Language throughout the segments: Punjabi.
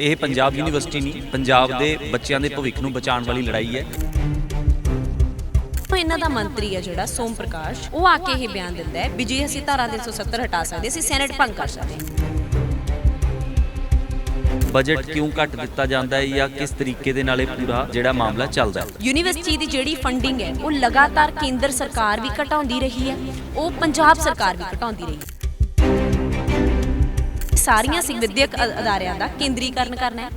ਇਹ ਪੰਜਾਬ ਯੂਨੀਵਰਸਿਟੀ ਨਹੀਂ ਪੰਜਾਬ ਦੇ ਬੱਚਿਆਂ ਦੇ ਭਵਿੱਖ ਨੂੰ ਬਚਾਉਣ ਵਾਲੀ ਲੜਾਈ ਹੈ। ਇਹਨਾਂ ਦਾ ਮੰਤਰੀ ਹੈ ਜਿਹੜਾ ਸੋਮ ਪ੍ਰਕਾਸ਼ ਉਹ ਆ ਕੇ ਇਹ ਬਿਆਨ ਦਿੰਦਾ ਹੈ ਵੀ ਜੇ ਅਸੀਂ ਧਾਰਾ 370 ਹਟਾ ਸਕਦੇ ਅਸੀਂ ਸੈਨੇਟ ਭੰਗ ਕਰ ਸਕਦੇ ਬਜਟ ਕਿਉਂ ਘੱਟ ਦਿੱਤਾ ਜਾਂਦਾ ਹੈ ਜਾਂ ਕਿਸ ਤਰੀਕੇ ਦੇ ਨਾਲ ਇਹ ਪੂਰਾ ਜਿਹੜਾ ਮਾਮਲਾ ਚੱਲਦਾ ਹੈ? ਯੂਨੀਵਰਸਿਟੀ ਦੀ ਜਿਹੜੀ ਫੰਡਿੰਗ ਹੈ ਉਹ ਲਗਾਤਾਰ ਕੇਂਦਰ ਸਰਕਾਰ ਵੀ ਘਟਾਉਂਦੀ ਰਹੀ ਹੈ ਉਹ ਪੰਜਾਬ ਸਰਕਾਰ ਵੀ ਘਟਾਉਂਦੀ ਰਹੀ ਹੈ। ਸਾਰੀਆਂ ਸਿੱਖ ਵਿਦਿਅਕ ਅ- ਅਦਾਰਿਆਂ ਦਾ ਕੇਂਦਰੀਕਰਨ ਕਰਨਾ ਹੈ।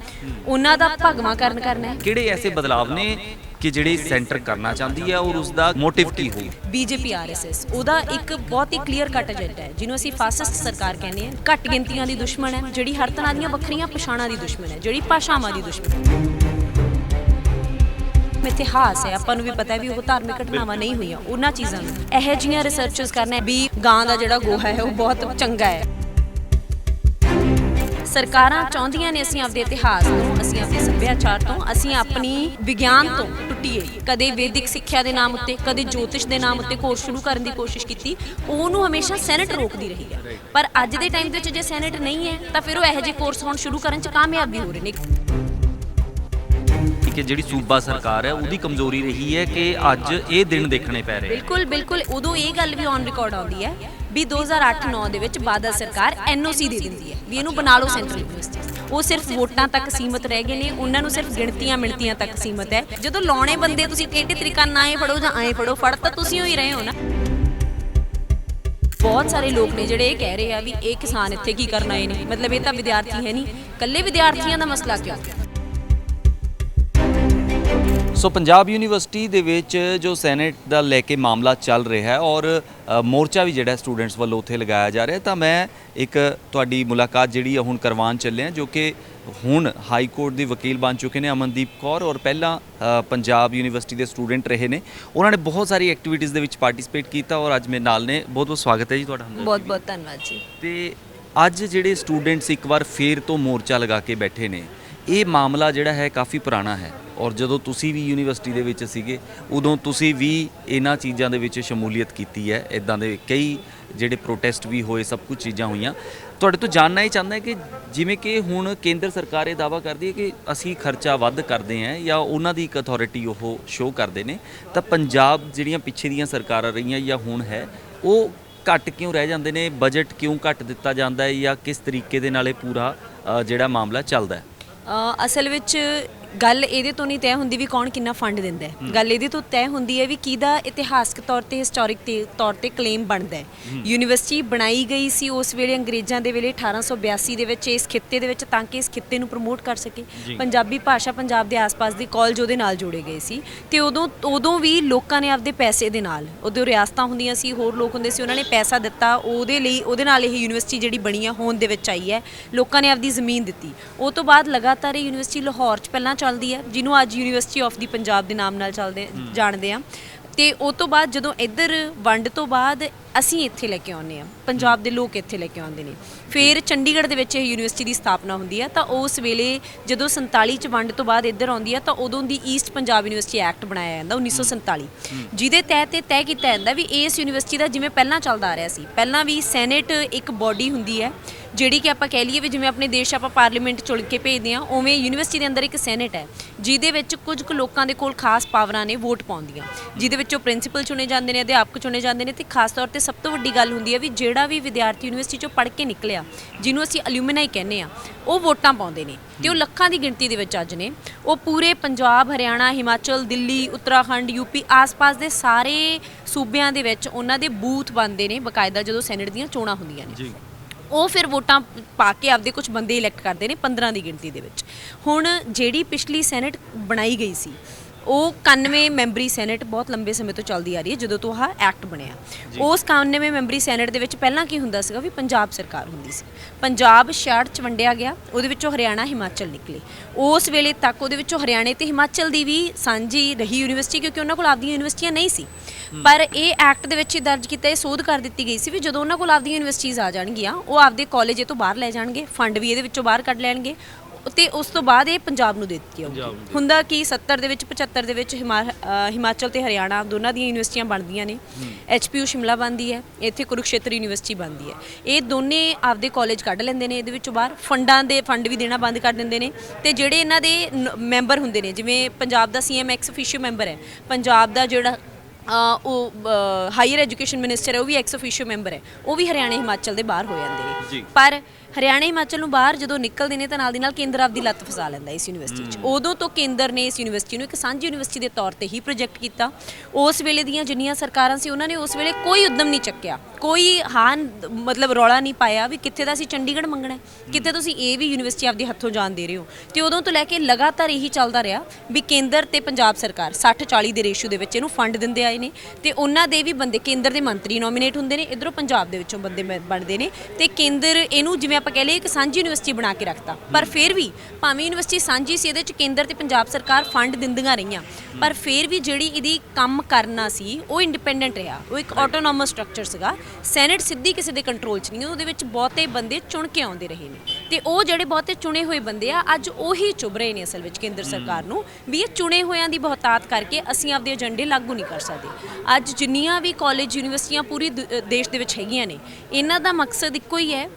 ਉਹਨਾਂ ਦਾ ਭਗਵਾਂਕਰਨ ਕਰਨਾ ਹੈ। ਕਿਹੜੇ ਐਸੇ ਬਦਲਾਵ ਨੇ ਕਿ ਜਿਹੜੇ ਸੈਂਟਰ ਕਰਨਾ ਚਾਹੁੰਦੀ ਹੈ ਔਰ ਉਸ ਦਾ ਮੋਟਿਵ ਕੀ ਹੋਊ? ਬੀਜੇਪੀ ਆਰਐਸਐਸ ਉਹਦਾ ਇੱਕ ਬਹੁਤ ਹੀ ਕਲੀਅਰ ਕੱਟ ਏਜੰਡਾ ਹੈ ਜਿਹਨੂੰ ਅਸੀਂ ਫਾਸਿਸਟ ਸਰਕਾਰ ਕਹਿੰਦੇ ਹਾਂ। ਘੱਟ ਗਿਣਤੀਆਂ ਦੀ ਦੁਸ਼ਮਣ ਹੈ ਜਿਹੜੀ ਹਰ ਤਰ੍ਹਾਂ ਦੀਆਂ ਵੱਖਰੀਆਂ ਪਛਾਣਾਂ ਦੀ ਦੁਸ਼ਮਣ ਹੈ ਜਿਹੜੀ ਭਾਸ਼ਾਵਾਂ ਦੀ ਦੁਸ਼ਮਣ ਹੈ। ਇਤਿਹਾਸ ਹੈ ਆਪਾਂ ਨੂੰ ਵੀ ਪਤਾ ਹੈ ਵੀ ਉਹ ਧਾਰਮਿਕ ਘਟਨਾਵਾਂ ਨਹੀਂ ਹੋਈਆਂ। ਉਹਨਾਂ ਚੀਜ਼ਾਂ ਨੂੰ ਇਹੋ ਜਿਹੀਆਂ ਰਿਸਰਚਸ ਕਰਨਾ ਵੀ ਗਾਂ ਦਾ ਜਿਹੜਾ ਗੋਹਾ ਹੈ ਉਹ ਬਹੁਤ ਚੰਗਾ ਹੈ। ਸਰਕਾਰਾਂ ਚਾਹੁੰਦੀਆਂ ਨੇ ਅਸੀਂ ਆਪਦੇ ਇਤਿਹਾਸ ਤੋਂ ਅਸੀਂ ਆਪਣੇ ਸੱਭਿਆਚਾਰ ਤੋਂ ਅਸੀਂ ਆਪਣੀ ਵਿਗਿਆਨ ਤੋਂ ਟੁੱਟੀਏ। ਕਦੇ ਵੈਦਿਕ ਸਿੱਖਿਆ ਦੇ ਨਾਮ ਉੱਤੇ ਕਦੇ ਜੋਤਿਸ਼ ਦੇ ਨਾਮ ਉੱਤੇ ਕੋਰਸ ਸ਼ੁਰੂ ਕਰਨ ਦੀ ਕੋਸ਼ਿਸ਼ ਕੀਤੀ ਉਹਨੂੰ ਹਮੇਸ਼ਾ ਸੈਨੇਟ ਰੋਕਦੀ ਰਹੀ ਹੈ। ਪਰ ਅੱਜ ਦੇ ਟਾਈਮ ਦੇ ਵਿੱਚ ਜੇ ਸੈਨੇਟ ਨਹੀਂ ਹੈ ਤਾਂ ਫਿਰ ਉਹ ਇਹੋ ਜਿਹੇ ਕੋਰਸ ਹੁਣ ਸ਼ੁਰੂ ਕਰਨ 'ਚ ਕਾਮਯਾਬ ਵੀ ਹੋ ਰਹੇ ਨੇ। ਕਿ ਜਿਹੜੀ ਸੂਬਾ ਸਰਕਾਰ ਹੈ ਉਹਦੀ ਕਮਜ਼ੋਰੀ ਰਹੀ ਹੈ ਕਿ ਅੱਜ ਇਹ ਦਿਨ ਦੇਖਣੇ ਪੈ ਰਹੇ ਬਿਲਕੁਲ ਬਿਲਕੁਲ। ਉਦੋਂ ਇਹ ਗੱਲ ਵੀ ਔਨ ਰਿਕਾਰਡ ਆਉਂਦੀ ਹੈ ਵੀ 2008-9 ਦੇ ਵਿੱਚ ਬਾਦਲ ਸਰਕਾਰ ਐਨਓਸੀ ਦੇ ਦਿੰਦੀ ਹੈ, ਵੀ ਇਹਨੂੰ ਬਣਾ ਲਓ ਸੈਂਟਰਲ ਯੂਨੀਵਰਸਿਟੀ ਉਹ ਸਿਰਫ ਵੋਟਾਂ ਤੱਕ ਸੀਮਤ ਰਹਿ ਗਏ ਨੇ, ਉਹਨਾਂ ਨੂੰ ਸਿਰਫ ਗਿਣਤੀਆਂ ਮਿਣਤੀਆਂ ਤੱਕ ਸੀਮਤ ਹੈ। ਜਦੋਂ ਲਾਉਣੇ ਬੰਦੇ ਤੁਸੀਂ ਟੇਢੇ ਤਰੀਕਾ ਨਾਲ ਐਂ ਫੜੋ ਜਾਂ ਐਂ ਫੜੋ, ਫੜ ਤਾਂ ਤੁਸੀਂ ਹੋ ਹੀ ਰਹੇ ਹੋ ਨਾ। ਬਹੁਤ ਸਾਰੇ ਲੋਕ ਨੇ ਜਿਹੜੇ ਇਹ ਕਹਿ ਰਹੇ ਆ ਵੀ ਇਹ ਕਿਸਾਨ ਇੱਥੇ ਕੀ ਕਰਨ ਆਏ ਨੇ ਮਤਲਬ ਇਹ ਤਾਂ ਵਿਦਿਆਰਥੀ ਹੈ ਨਹੀਂ। ਇਕੱਲੇ ਵਿਦਿਆਰਥੀਆਂ ਦਾ ਮਸਲਾ ਕਿਉਂ? ਸੋ ਪੰਜਾਬ ਯੂਨੀਵਰਸਿਟੀ ਦੇ ਵਿੱਚ ਜੋ ਸੈਨੇਟ ਦਾ ਲੈ ਕੇ ਮਾਮਲਾ ਚੱਲ ਰਿਹਾ ਹੈ ਔਰ ਮੋਰਚਾ ਵੀ ਜਿਹੜਾ ਸਟੂਡੈਂਟਸ ਵੱਲੋਂ ਉੱਥੇ ਲਗਾਇਆ ਜਾ ਰਿਹਾ ਤਾਂ ਮੈਂ ਇੱਕ ਤੁਹਾਡੀ ਮੁਲਾਕਾਤ ਜਿਹੜੀ ਆ ਹੁਣ ਕਰਵਾਉਣ ਚੱਲੇ ਹਾਂ ਜੋ ਕਿ ਹੁਣ ਹਾਈ ਕੋਰਟ ਦੀ ਵਕੀਲ ਬਣ ਚੁੱਕੇ ਨੇ ਅਮਨਦੀਪ ਕੌਰ ਔਰ ਪਹਿਲਾਂ ਪੰਜਾਬ ਯੂਨੀਵਰਸਿਟੀ ਦੇ ਸਟੂਡੈਂਟ ਰਹੇ ਨੇ। ਉਹਨਾਂ ਨੇ ਬਹੁਤ ਸਾਰੀ ਐਕਟੀਵਿਟੀਜ਼ ਦੇ ਵਿੱਚ ਪਾਰਟਿਸਿਪੇਟ ਕੀਤਾ ਔਰ ਅੱਜ ਮੇਰੇ ਨਾਲ ਨੇ। ਬਹੁਤ ਬਹੁਤ ਸਵਾਗਤ ਹੈ ਜੀ ਤੁਹਾਡਾ ਬਹੁਤ। ਬਹੁਤ ਧੰਨਵਾਦ ਜੀ। ਤੇ ਅੱਜ ਜਿਹੜੇ ਸਟੂਡੈਂਟਸ ਇੱਕ ਵਾਰ ਫੇਰ ਤੋਂ ਮੋਰਚਾ ਲਗਾ ਕੇ ਬੈਠੇ ਨੇ ਇਹ ਮਾਮਲਾ ਜਿਹੜਾ ਹੈ ਕਾਫੀ ਪੁਰਾਣਾ ਹੈ ਔਰ ਜਦੋਂ ਤੁਸੀਂ ਵੀ ਯੂਨੀਵਰਸਿਟੀ ਦੇ ਵਿੱਚ ਸੀਗੇ, ਉਦੋਂ ਤੁਸੀਂ ਵੀ ਇਹਨਾਂ ਚੀਜ਼ਾਂ ਦੇ ਵਿੱਚ ਸ਼ਮੂਲੀਅਤ ਕੀਤੀ ਹੈ ਇਦਾਂ ਦੇ ਕਈ ਜਿਹੜੇ ਪ੍ਰੋਟੈਸਟ ਵੀ ਹੋਏ, ਸਭ ਕੁਝ ਚੀਜ਼ਾਂ ਹੋਈਆਂ। ਤੁਹਾਡੇ ਤੋਂ ਜਾਣਨਾ ਹੀ ਚਾਹੁੰਦਾ ਕਿ ਜਿਵੇਂ ਕਿ ਹੁਣ ਕੇਂਦਰ ਸਰਕਾਰ ਇਹ ਦਾਵਾ ਕਰਦੀ ਹੈ ਕਿ ਅਸੀਂ ਖਰਚਾ ਵੱਧ ਕਰਦੇ ਹਾਂ ਜਾਂ ਉਹਨਾਂ ਦੀ ਇੱਕ ਅਥਾਰਟੀ ਉਹ ਸ਼ੋਅ ਕਰਦੇ ਨੇ, ਤਾਂ ਪੰਜਾਬ ਜਿਹੜੀਆਂ ਪਿੱਛੇ ਦੀਆਂ ਸਰਕਾਰਾਂ ਰਹੀਆਂ ਜਾਂ ਹੁਣ ਹੈ, ਉਹ ਘੱਟ ਕਿਉਂ ਰਹਿ ਜਾਂਦੇ ਨੇ? ਬਜਟ ਕਿਉਂ ਘੱਟ ਦਿੱਤਾ ਜਾਂਦਾ ਹੈ ਜਾਂ ਕਿਸ ਤਰੀਕੇ ਦੇ ਨਾਲ ਇਹ ਪੂਰਾ ਜਿਹੜਾ ਮਾਮਲਾ ਚੱਲਦਾ ਹੈ? ਅਸਲ ਵਿੱਚ ਗੱਲ ਇਹਦੇ ਤੋਂ ਨਹੀਂ ਤੈਅ ਹੁੰਦੀ ਵੀ ਕੌਣ ਕਿੰਨਾ ਫੰਡ ਦਿੰਦਾ ਹੈ। ਗੱਲ ਇਹਦੇ ਤੋਂ ਤੈਅ ਹੁੰਦੀ ਹੈ ਵੀ ਕਿਹਦਾ ਇਤਿਹਾਸਕ ਤੌਰ ਤੇ ਹਿਸਟੋਰਿਕ ਤੌਰ ਤੇ ਕਲੇਮ ਬਣਦਾ ਹੈ। ਯੂਨੀਵਰਸਿਟੀ ਬਣਾਈ ਗਈ ਸੀ ਉਸ ਵੇਲੇ ਅੰਗਰੇਜ਼ਾਂ ਦੇ ਵੇਲੇ 1882 ਦੇ ਵਿੱਚ ਇਸ ਖਿੱਤੇ ਦੇ ਵਿੱਚ ਤਾਂ ਕਿ ਇਸ ਖਿੱਤੇ ਨੂੰ ਪ੍ਰਮੋਟ ਕਰ ਸਕੇ। ਪੰਜਾਬੀ ਭਾਸ਼ਾ ਪੰਜਾਬ ਦੇ ਆਸ-ਪਾਸ ਦੀ ਕਾਲਜ ਉਹਦੇ ਨਾਲ ਜੋੜੇ ਗਏ ਸੀ ਤੇ ਉਦੋਂ ਉਦੋਂ ਵੀ ਲੋਕਾਂ ਨੇ ਆਪਦੇ ਪੈਸੇ ਦੇ ਨਾਲ ਉਦੋਂ ਰਿਆਸਤਾਂ ਹੁੰਦੀਆਂ ਸੀ ਹੋਰ ਲੋਕ ਹੁੰਦੇ ਸੀ ਉਹਨਾਂ ਨੇ ਪੈਸਾ ਦਿੱਤਾ ਉਹਦੇ ਲਈ ਉਹਦੇ ਨਾਲ ਇਹ ਯੂਨੀਵਰਸਿਟੀ ਜਿਹੜੀ ਬਣੀ ਆ ਹੋਂਦ ਦੇ ਵਿੱਚ ਆਈ ਹੈ ਲੋਕਾਂ ਨੇ ਆਪਦੀ ਜ਼ਮੀਨ ਦਿੱਤੀ। ਉਹ ਤੋਂ ਬਾਅਦ ਲਗਾਤਾਰ ਇਹ ਯੂਨੀਵਰਸਿਟੀ ਲਾਹੌਰ 'ਚ ਪਹਿਲਾਂ ਚੱਲਦੀ ਹੈ ਜਿਹਨੂੰ ਅੱਜ ਯੂਨੀਵਰਸਿਟੀ ਆਫ ਦੀ ਪੰਜਾਬ ਦੇ ਨਾਮ ਨਾਲ ਚੱਲਦੇ ਜਾਣਦੇ ਆ। ਤੇ ਉਹ ਤੋਂ ਬਾਅਦ ਜਦੋਂ ਇੱਧਰ ਵੰਡ ਤੋਂ ਬਾਅਦ ਅਸੀਂ ਇੱਥੇ ਲੈ ਕੇ ਆਉਂਦੇ ਆ। ਪੰਜਾਬ ਦੇ ਲੋਕ ਇੱਥੇ ਲੈ ਕੇ ਆਉਂਦੇ ਨੇ। ਫਿਰ ਚੰਡੀਗੜ੍ਹ ਦੇ ਵਿੱਚ ਇਹ ਯੂਨੀਵਰਸਿਟੀ ਦੀ ਸਥਾਪਨਾ ਹੁੰਦੀ ਹੈ ਤਾਂ ਉਸ ਵੇਲੇ ਜਦੋਂ 47 ਚ ਵੰਡ ਤੋਂ ਬਾਅਦ ਇੱਧਰ ਆਉਂਦੀ ਹੈ ਤਾਂ ਉਦੋਂ ਦੀ ਈਸਟ ਪੰਜਾਬ ਯੂਨੀਵਰਸਿਟੀ ਐਕਟ ਬਣਾਇਆ ਜਾਂਦਾ 1947 ਜਿਹਦੇ ਤਹਿਤ ਤੇ ਤੈਅ ਕੀਤਾ ਜਾਂਦਾ ਵੀ ਇਸ ਯੂਨੀਵਰਸਿਟੀ ਦਾ ਜਿਵੇਂ ਪਹਿਲਾਂ ਚੱਲਦਾ ਆ ਰਿਹਾ ਸੀ। ਪਹਿਲਾਂ ਵੀ ਸੈਨੇਟ ਇੱਕ ਬਾਡੀ ਹੁੰਦੀ ਹੈ। ਜਿਹੜੀ ਕਿ ਆਪਾਂ ਕਹਿ ਲਈਏ ਵੀ ਜਿਵੇਂ ਆਪਣੇ ਦੇਸ਼ ਆਪਾਂ ਪਾਰਲੀਮੈਂਟ ਚੁਣ ਕੇ ਭੇਜਦੇ ਆ ਉਵੇਂ ਯੂਨੀਵਰਸਿਟੀ ਦੇ ਅੰਦਰ ਇੱਕ ਸੈਨੇਟ ਹੈ, ਜਿਹਦੇ ਵਿੱਚ ਕੁਝ ਕੁ ਲੋਕਾਂ ਦੇ ਕੋਲ ਖਾਸ ਪਾਵਰਾਂ ਨੇ ਵੋਟ ਪਾਉਂਦੀਆਂ। ਜਿਹਦੇ ਵਿੱਚੋਂ ਪ੍ਰਿੰਸੀਪਲ ਚੁਣੇ ਜਾਂਦੇ ਨੇ, ਅਧਿਆਪਕ ਚੁਣੇ ਜਾਂਦੇ ਨੇ ਤੇ ਖਾਸ ਤੌਰ ਤੇ ਸਭ ਤੋਂ ਵੱਡੀ ਗੱਲ ਹੁੰਦੀ ਹੈ ਵੀ ਜਿਹੜਾ ਵੀ ਵਿਦਿਆਰਥੀ ਯੂਨੀਵਰਸਿਟੀ ਚੋਂ ਪੜ੍ਹ ਕੇ ਨਿਕਲਿਆ, ਜਿਹਨੂੰ ਅਸੀਂ ਅਲੂਮਨਾਈ ਕਹਿੰਦੇ ਆ ਉਹ ਵੋਟਾਂ ਪਾਉਂਦੇ ਨੇ ਤੇ ਉਹ ਲੱਖਾਂ ਦੀ ਗਿਣਤੀ ਦੇ ਵਿੱਚ ਅੱਜ ਨੇ। ਉਹ ਪੂਰੇ ਪੰਜਾਬ, ਹਰਿਆਣਾ, ਹਿਮਾਚਲ, ਦਿੱਲੀ, ਉੱਤਰਾਖੰਡ, ਯੂਪੀ ਆਸ-ਪਾਸ ਦੇ ਸਾਰੇ ਸੂਬਿਆਂ ਦੇ ਵਿੱਚ ਉਹਨਾਂ ਦੇ ਬੂਥ ਬਣਦੇ ਨੇ, ਬਕਾਇਦਾ ਜਦੋਂ ਸੈਨੇਟ ਦੀਆਂ ਚੋਣਾਂ ਹੁੰਦੀਆਂ ਨੇ। ਜੀ। ਉਹ ਫਿਰ ਵੋਟਾਂ ਪਾ ਕੇ ਆਪਦੇ ਕੁਝ ਬੰਦੇ ਇਲੈਕਟ ਕਰਦੇ ਨੇ 15 ਦੀ ਗਿਣਤੀ ਦੇ ਵਿੱਚ। ਹੁਣ ਜਿਹੜੀ ਪਿਛਲੀ ਸੈਨੇਟ ਬਣਾਈ ਗਈ ਸੀ ਉਹ 91 ਮੈਂਬਰੀ ਸੈਨੇਟ ਬਹੁਤ ਲੰਬੇ ਸਮੇਂ ਤੋਂ ਚੱਲਦੀ ਆ ਰਹੀ ਹੈ ਜਦੋਂ ਤੋਂ ਆਹ ਐਕਟ ਬਣਿਆ। ਉਸ 91 ਮੈਂਬਰੀ ਸੈਨੇਟ ਦੇ ਵਿੱਚ ਪਹਿਲਾਂ ਕੀ ਹੁੰਦਾ ਸੀਗਾ ਵੀ ਪੰਜਾਬ ਸਰਕਾਰ ਹੁੰਦੀ ਸੀ। ਪੰਜਾਬ 66 ਚ ਵੰਡਿਆ ਗਿਆ ਉਹਦੇ ਵਿੱਚੋਂ ਹਰਿਆਣਾ ਹਿਮਾਚਲ ਨਿਕਲੇ। ਉਸ ਵੇਲੇ ਤੱਕ ਉਹਦੇ ਵਿੱਚੋਂ ਹਰਿਆਣੇ ਤੇ ਹਿਮਾਚਲ ਦੀ ਵੀ ਸਾਂਝੀ ਰਹੀ ਯੂਨੀਵਰਸਿਟੀ ਕਿਉਂਕਿ ਉਹਨਾਂ ਕੋਲ ਆਪਦੀਆਂ ਯੂਨੀਵਰਸਿਟੀਆਂ ਨਹੀਂ ਸੀ। ਪਰ ਇਹ ਐਕਟ ਦੇ ਵਿੱਚ ਹੀ ਦਰਜ ਕੀਤਾ ਇਹ ਸੋਧ ਕਰ ਦਿੱਤੀ ਗਈ ਸੀ ਵੀ ਜਦੋਂ ਉਹਨਾਂ ਕੋਲ ਆਪਦੀਆਂ ਯੂਨੀਵਰਸਿਟੀਆਂ ਆ ਜਾਣਗੀਆਂ ਉਹ ਆਪਦੇ ਕਾਲਜ ਇਹ ਤੋਂ ਬਾਹਰ ਲੈ ਜਾਣਗੇ ਫੰਡ ਵੀ ਇਹਦੇ ਵਿੱਚੋਂ ਬਾਹਰ ਕੱਢ ਲੈਣਗੇ ਤੇ ਉਸ ਤੋਂ ਬਾਅਦ ਇਹ ਪੰਜਾਬ ਨੂੰ ਦੇ ਦਿੱਤੀ ਜਾਊਗੀ। ਹੁੰਦਾ ਕਿ 70 ਦੇ ਵਿੱਚ 75 ਦੇ ਵਿੱਚ ਹਿਮਾਚਲ ਤੇ ਹਰਿਆਣਾ ਦੋਨਾਂ ਦੀਆਂ ਯੂਨੀਵਰਸਿਟੀਆਂ ਬਣਦੀਆਂ ਨੇ। ਐਚਪੀਯੂ ਸ਼ਿਮਲਾ ਬਣਦੀ ਹੈ ਇੱਥੇ ਕੁਰੂਕਸ਼ੇਤਰ ਯੂਨੀਵਰਸਿਟੀ ਬਣਦੀ ਹੈ। ਇਹ ਦੋਨੇ ਆਪਦੇ ਕਾਲਜ ਕੱਢ ਲੈਂਦੇ ਨੇ ਇਹਦੇ ਵਿੱਚੋਂ ਬਾਹਰ ਫੰਡਾਂ ਦੇ ਫੰਡ ਵੀ ਦੇਣਾ ਬੰਦ ਕਰ ਦਿੰਦੇ ਨੇ ਤੇ ਜਿਹੜੇ ਇਹਨਾਂ ਦੇ ਮੈਂਬਰ ਹੁੰਦੇ ਨੇ ਜਿਵੇਂ ਪੰਜਾਬ ਦਾ ਸੀਐਮ ਐਕਸ ਅਫੀਸ਼ੀਅਲ ਮੈਂਬਰ ਹੈ ਪੰਜਾਬ ਦਾ ਜਿਹੜਾ ਉਹ ਹਾਇਰ ਐਜੂਕੇਸ਼ਨ ਮਿਨਿਸਟਰ ਹੈ ਉਹ ਵੀ ਐਕਸ ਅਫੀਸ਼ੀਅਲ ਮੈਂਬਰ ਹੈ ਉਹ ਵੀ ਹਰਿਆਣਾ ਹਿਮਾਚਲ ਦੇ ਬਾਹਰ ਹੋ ਜਾਂਦੇ ਨੇ। ਪਰ ਹਰਿਆਣਾ ਹਿਮਾਚਲ ਨੂੰ ਬਾਹਰ ਜਦੋਂ ਨਿਕਲਦੇ ਨੇ ਤਾਂ ਨਾਲ ਦੀ ਨਾਲ ਕੇਂਦਰ ਆਪਦੀ ਲੱਤ ਫਸਾ ਲੈਂਦਾ ਇਸ ਯੂਨੀਵਰਸਿਟੀ 'ਚ। ਉਦੋਂ ਤੋਂ ਕੇਂਦਰ ਨੇ ਇਸ ਯੂਨੀਵਰਸਿਟੀ ਨੂੰ ਇੱਕ ਸਾਂਝੀ ਯੂਨੀਵਰਸਿਟੀ ਦੇ ਤੌਰ ਤੇ ਹੀ ਪ੍ਰੋਜੈਕਟ ਕੀਤਾ। ਉਸ ਵੇਲੇ ਦੀਆਂ ਜਿੰਨੀਆਂ ਸਰਕਾਰਾਂ ਸੀ ਉਹਨਾਂ ਨੇ ਉਸ ਵੇਲੇ ਕੋਈ ਉਦਮ ਨਹੀਂ ਚੱਕਿਆ। ਕੋਈ ਹਾਨ ਮਤਲਬ ਰੌਲਾ ਨਹੀਂ ਪਾਇਆ ਵੀ ਕਿੱਥੇ ਦਾ ਅਸੀਂ ਚੰਡੀਗੜ੍ਹ ਮੰਗਣਾ ਹੈ, ਕਿੱਥੇ ਤੁਸੀਂ ਇਹ ਵੀ ਯੂਨੀਵਰਸਿਟੀ ਆਪਦੇ ਹੱਥੋਂ ਜਾਣ ਦੇ ਰਹੇ ਹੋ। ਤੇ ਉਦੋਂ ਤੋਂ ਲੈ ਕੇ ਲਗਾਤਾਰ ਇਹੀ ਚੱਲਦਾ ਰਿਹਾ ਵੀ ਕੇਂਦਰ ਤੇ ਪੰਜਾਬ ਸਰਕਾਰ 60 40 ਦੇ ਰੇਸ਼ੋ ਦੇ ਵਿੱਚ ਇਹਨੂੰ ਫੰਡ ਦਿੰਦੇ ਆਏ ਨੇ। ਤੇ ਉਹਨਾਂ ਦੇ ਵੀ ਬੰਦੇ ਕੇਂਦਰ ਦੇ ਮੰਤਰੀ ਨੋਮੀਨੇਟ ਹੁੰਦੇ ਨੇ। ਇਧਰੋਂ ਪੰਜਾਬ ਦੇ ਵਿੱਚੋਂ ਬੰਦੇ ਬਣਦੇ ਨੇ। ਤੇ ਕੇਂਦਰ ਇਹਨੂੰ ਜਿਵੇਂ ਆਪਾਂ ਕਹਿ ਲਈਏ ਇੱਕ ਸਾਂਝੀ ਯੂਨੀਵਰਸਿਟੀ ਬਣਾ ਕੇ ਰੱਖਤਾ। ਪਰ ਫਿਰ ਵੀ ਭਾਵੇਂ ਯੂਨੀਵਰਸਿਟੀ ਸਾਂਝੀ ਸੀ ਇਹਦੇ ਚ ਕੇਂਦਰ ਤੇ ਪੰਜਾਬ ਸਰਕਾਰ ਫੰਡ ਦਿੰਦੀਆਂ ਰਹੀਆਂ। ਪਰ ਫਿਰ ਵੀ ਜਿਹੜੀ ਇਹਦੀ ਕੰਮ ਕਰਨਾ ਸੀ ਉਹ ਇੰਡੀਪੈਂਡੈਂਟ ਰਿਹਾ। ਉਹ ਇੱਕ ਆਟੋਨੋਮਸ ਸਟਰਕਚਰ ਸੀਗਾ। ਸੈਨੇਟ ਸਿੱਧੀ ਕਿਸੇ ਦੇ ਕੰਟਰੋਲ 'ਚ ਨਹੀਂ ਉਹਦੇ ਵਿੱਚ ਬਹੁਤੇ ਬੰਦੇ ਚੁਣ ਕੇ ਆਉਂਦੇ ਰਹੇ ਨੇ। ਤੇ ਉਹ ਜਿਹੜੇ ਬਹੁਤੇ ਚੁਣੇ ਹੋਏ ਬੰਦੇ ਆ ਅੱਜ ਉਹੀ ਚੁਭ ਰਹੇ ਨੇ ਅਸਲ ਵਿੱਚ ਕੇਂਦਰ ਸਰਕਾਰ ਨੂੰ ਵੀ ਇਹ ਚੁਣੇ ਹੋਇਆਂ ਦੀ ਬਹੁਤਾਤ ਕਰਕੇ ਅਸੀਂ ਆਪਦੇ ਏਜੰਡੇ ਲਾਗੂ ਨਹੀਂ ਕਰ ਸਕਦੇ। ਅੱਜ ਜਿੰਨੀਆਂ ਵੀ ਕਾਲਜ ਯੂਨੀਵਰਸਿਟੀਆਂ ਪੂਰੀ ਦ- ਦੇਸ਼ ਦੇ ਵਿੱਚ ਹੈਗੀਆਂ ਨੇ ਇਹਨਾਂ ਦਾ ਮਕਸਦ ਇੱਕੋ ਹੀ ਹੈ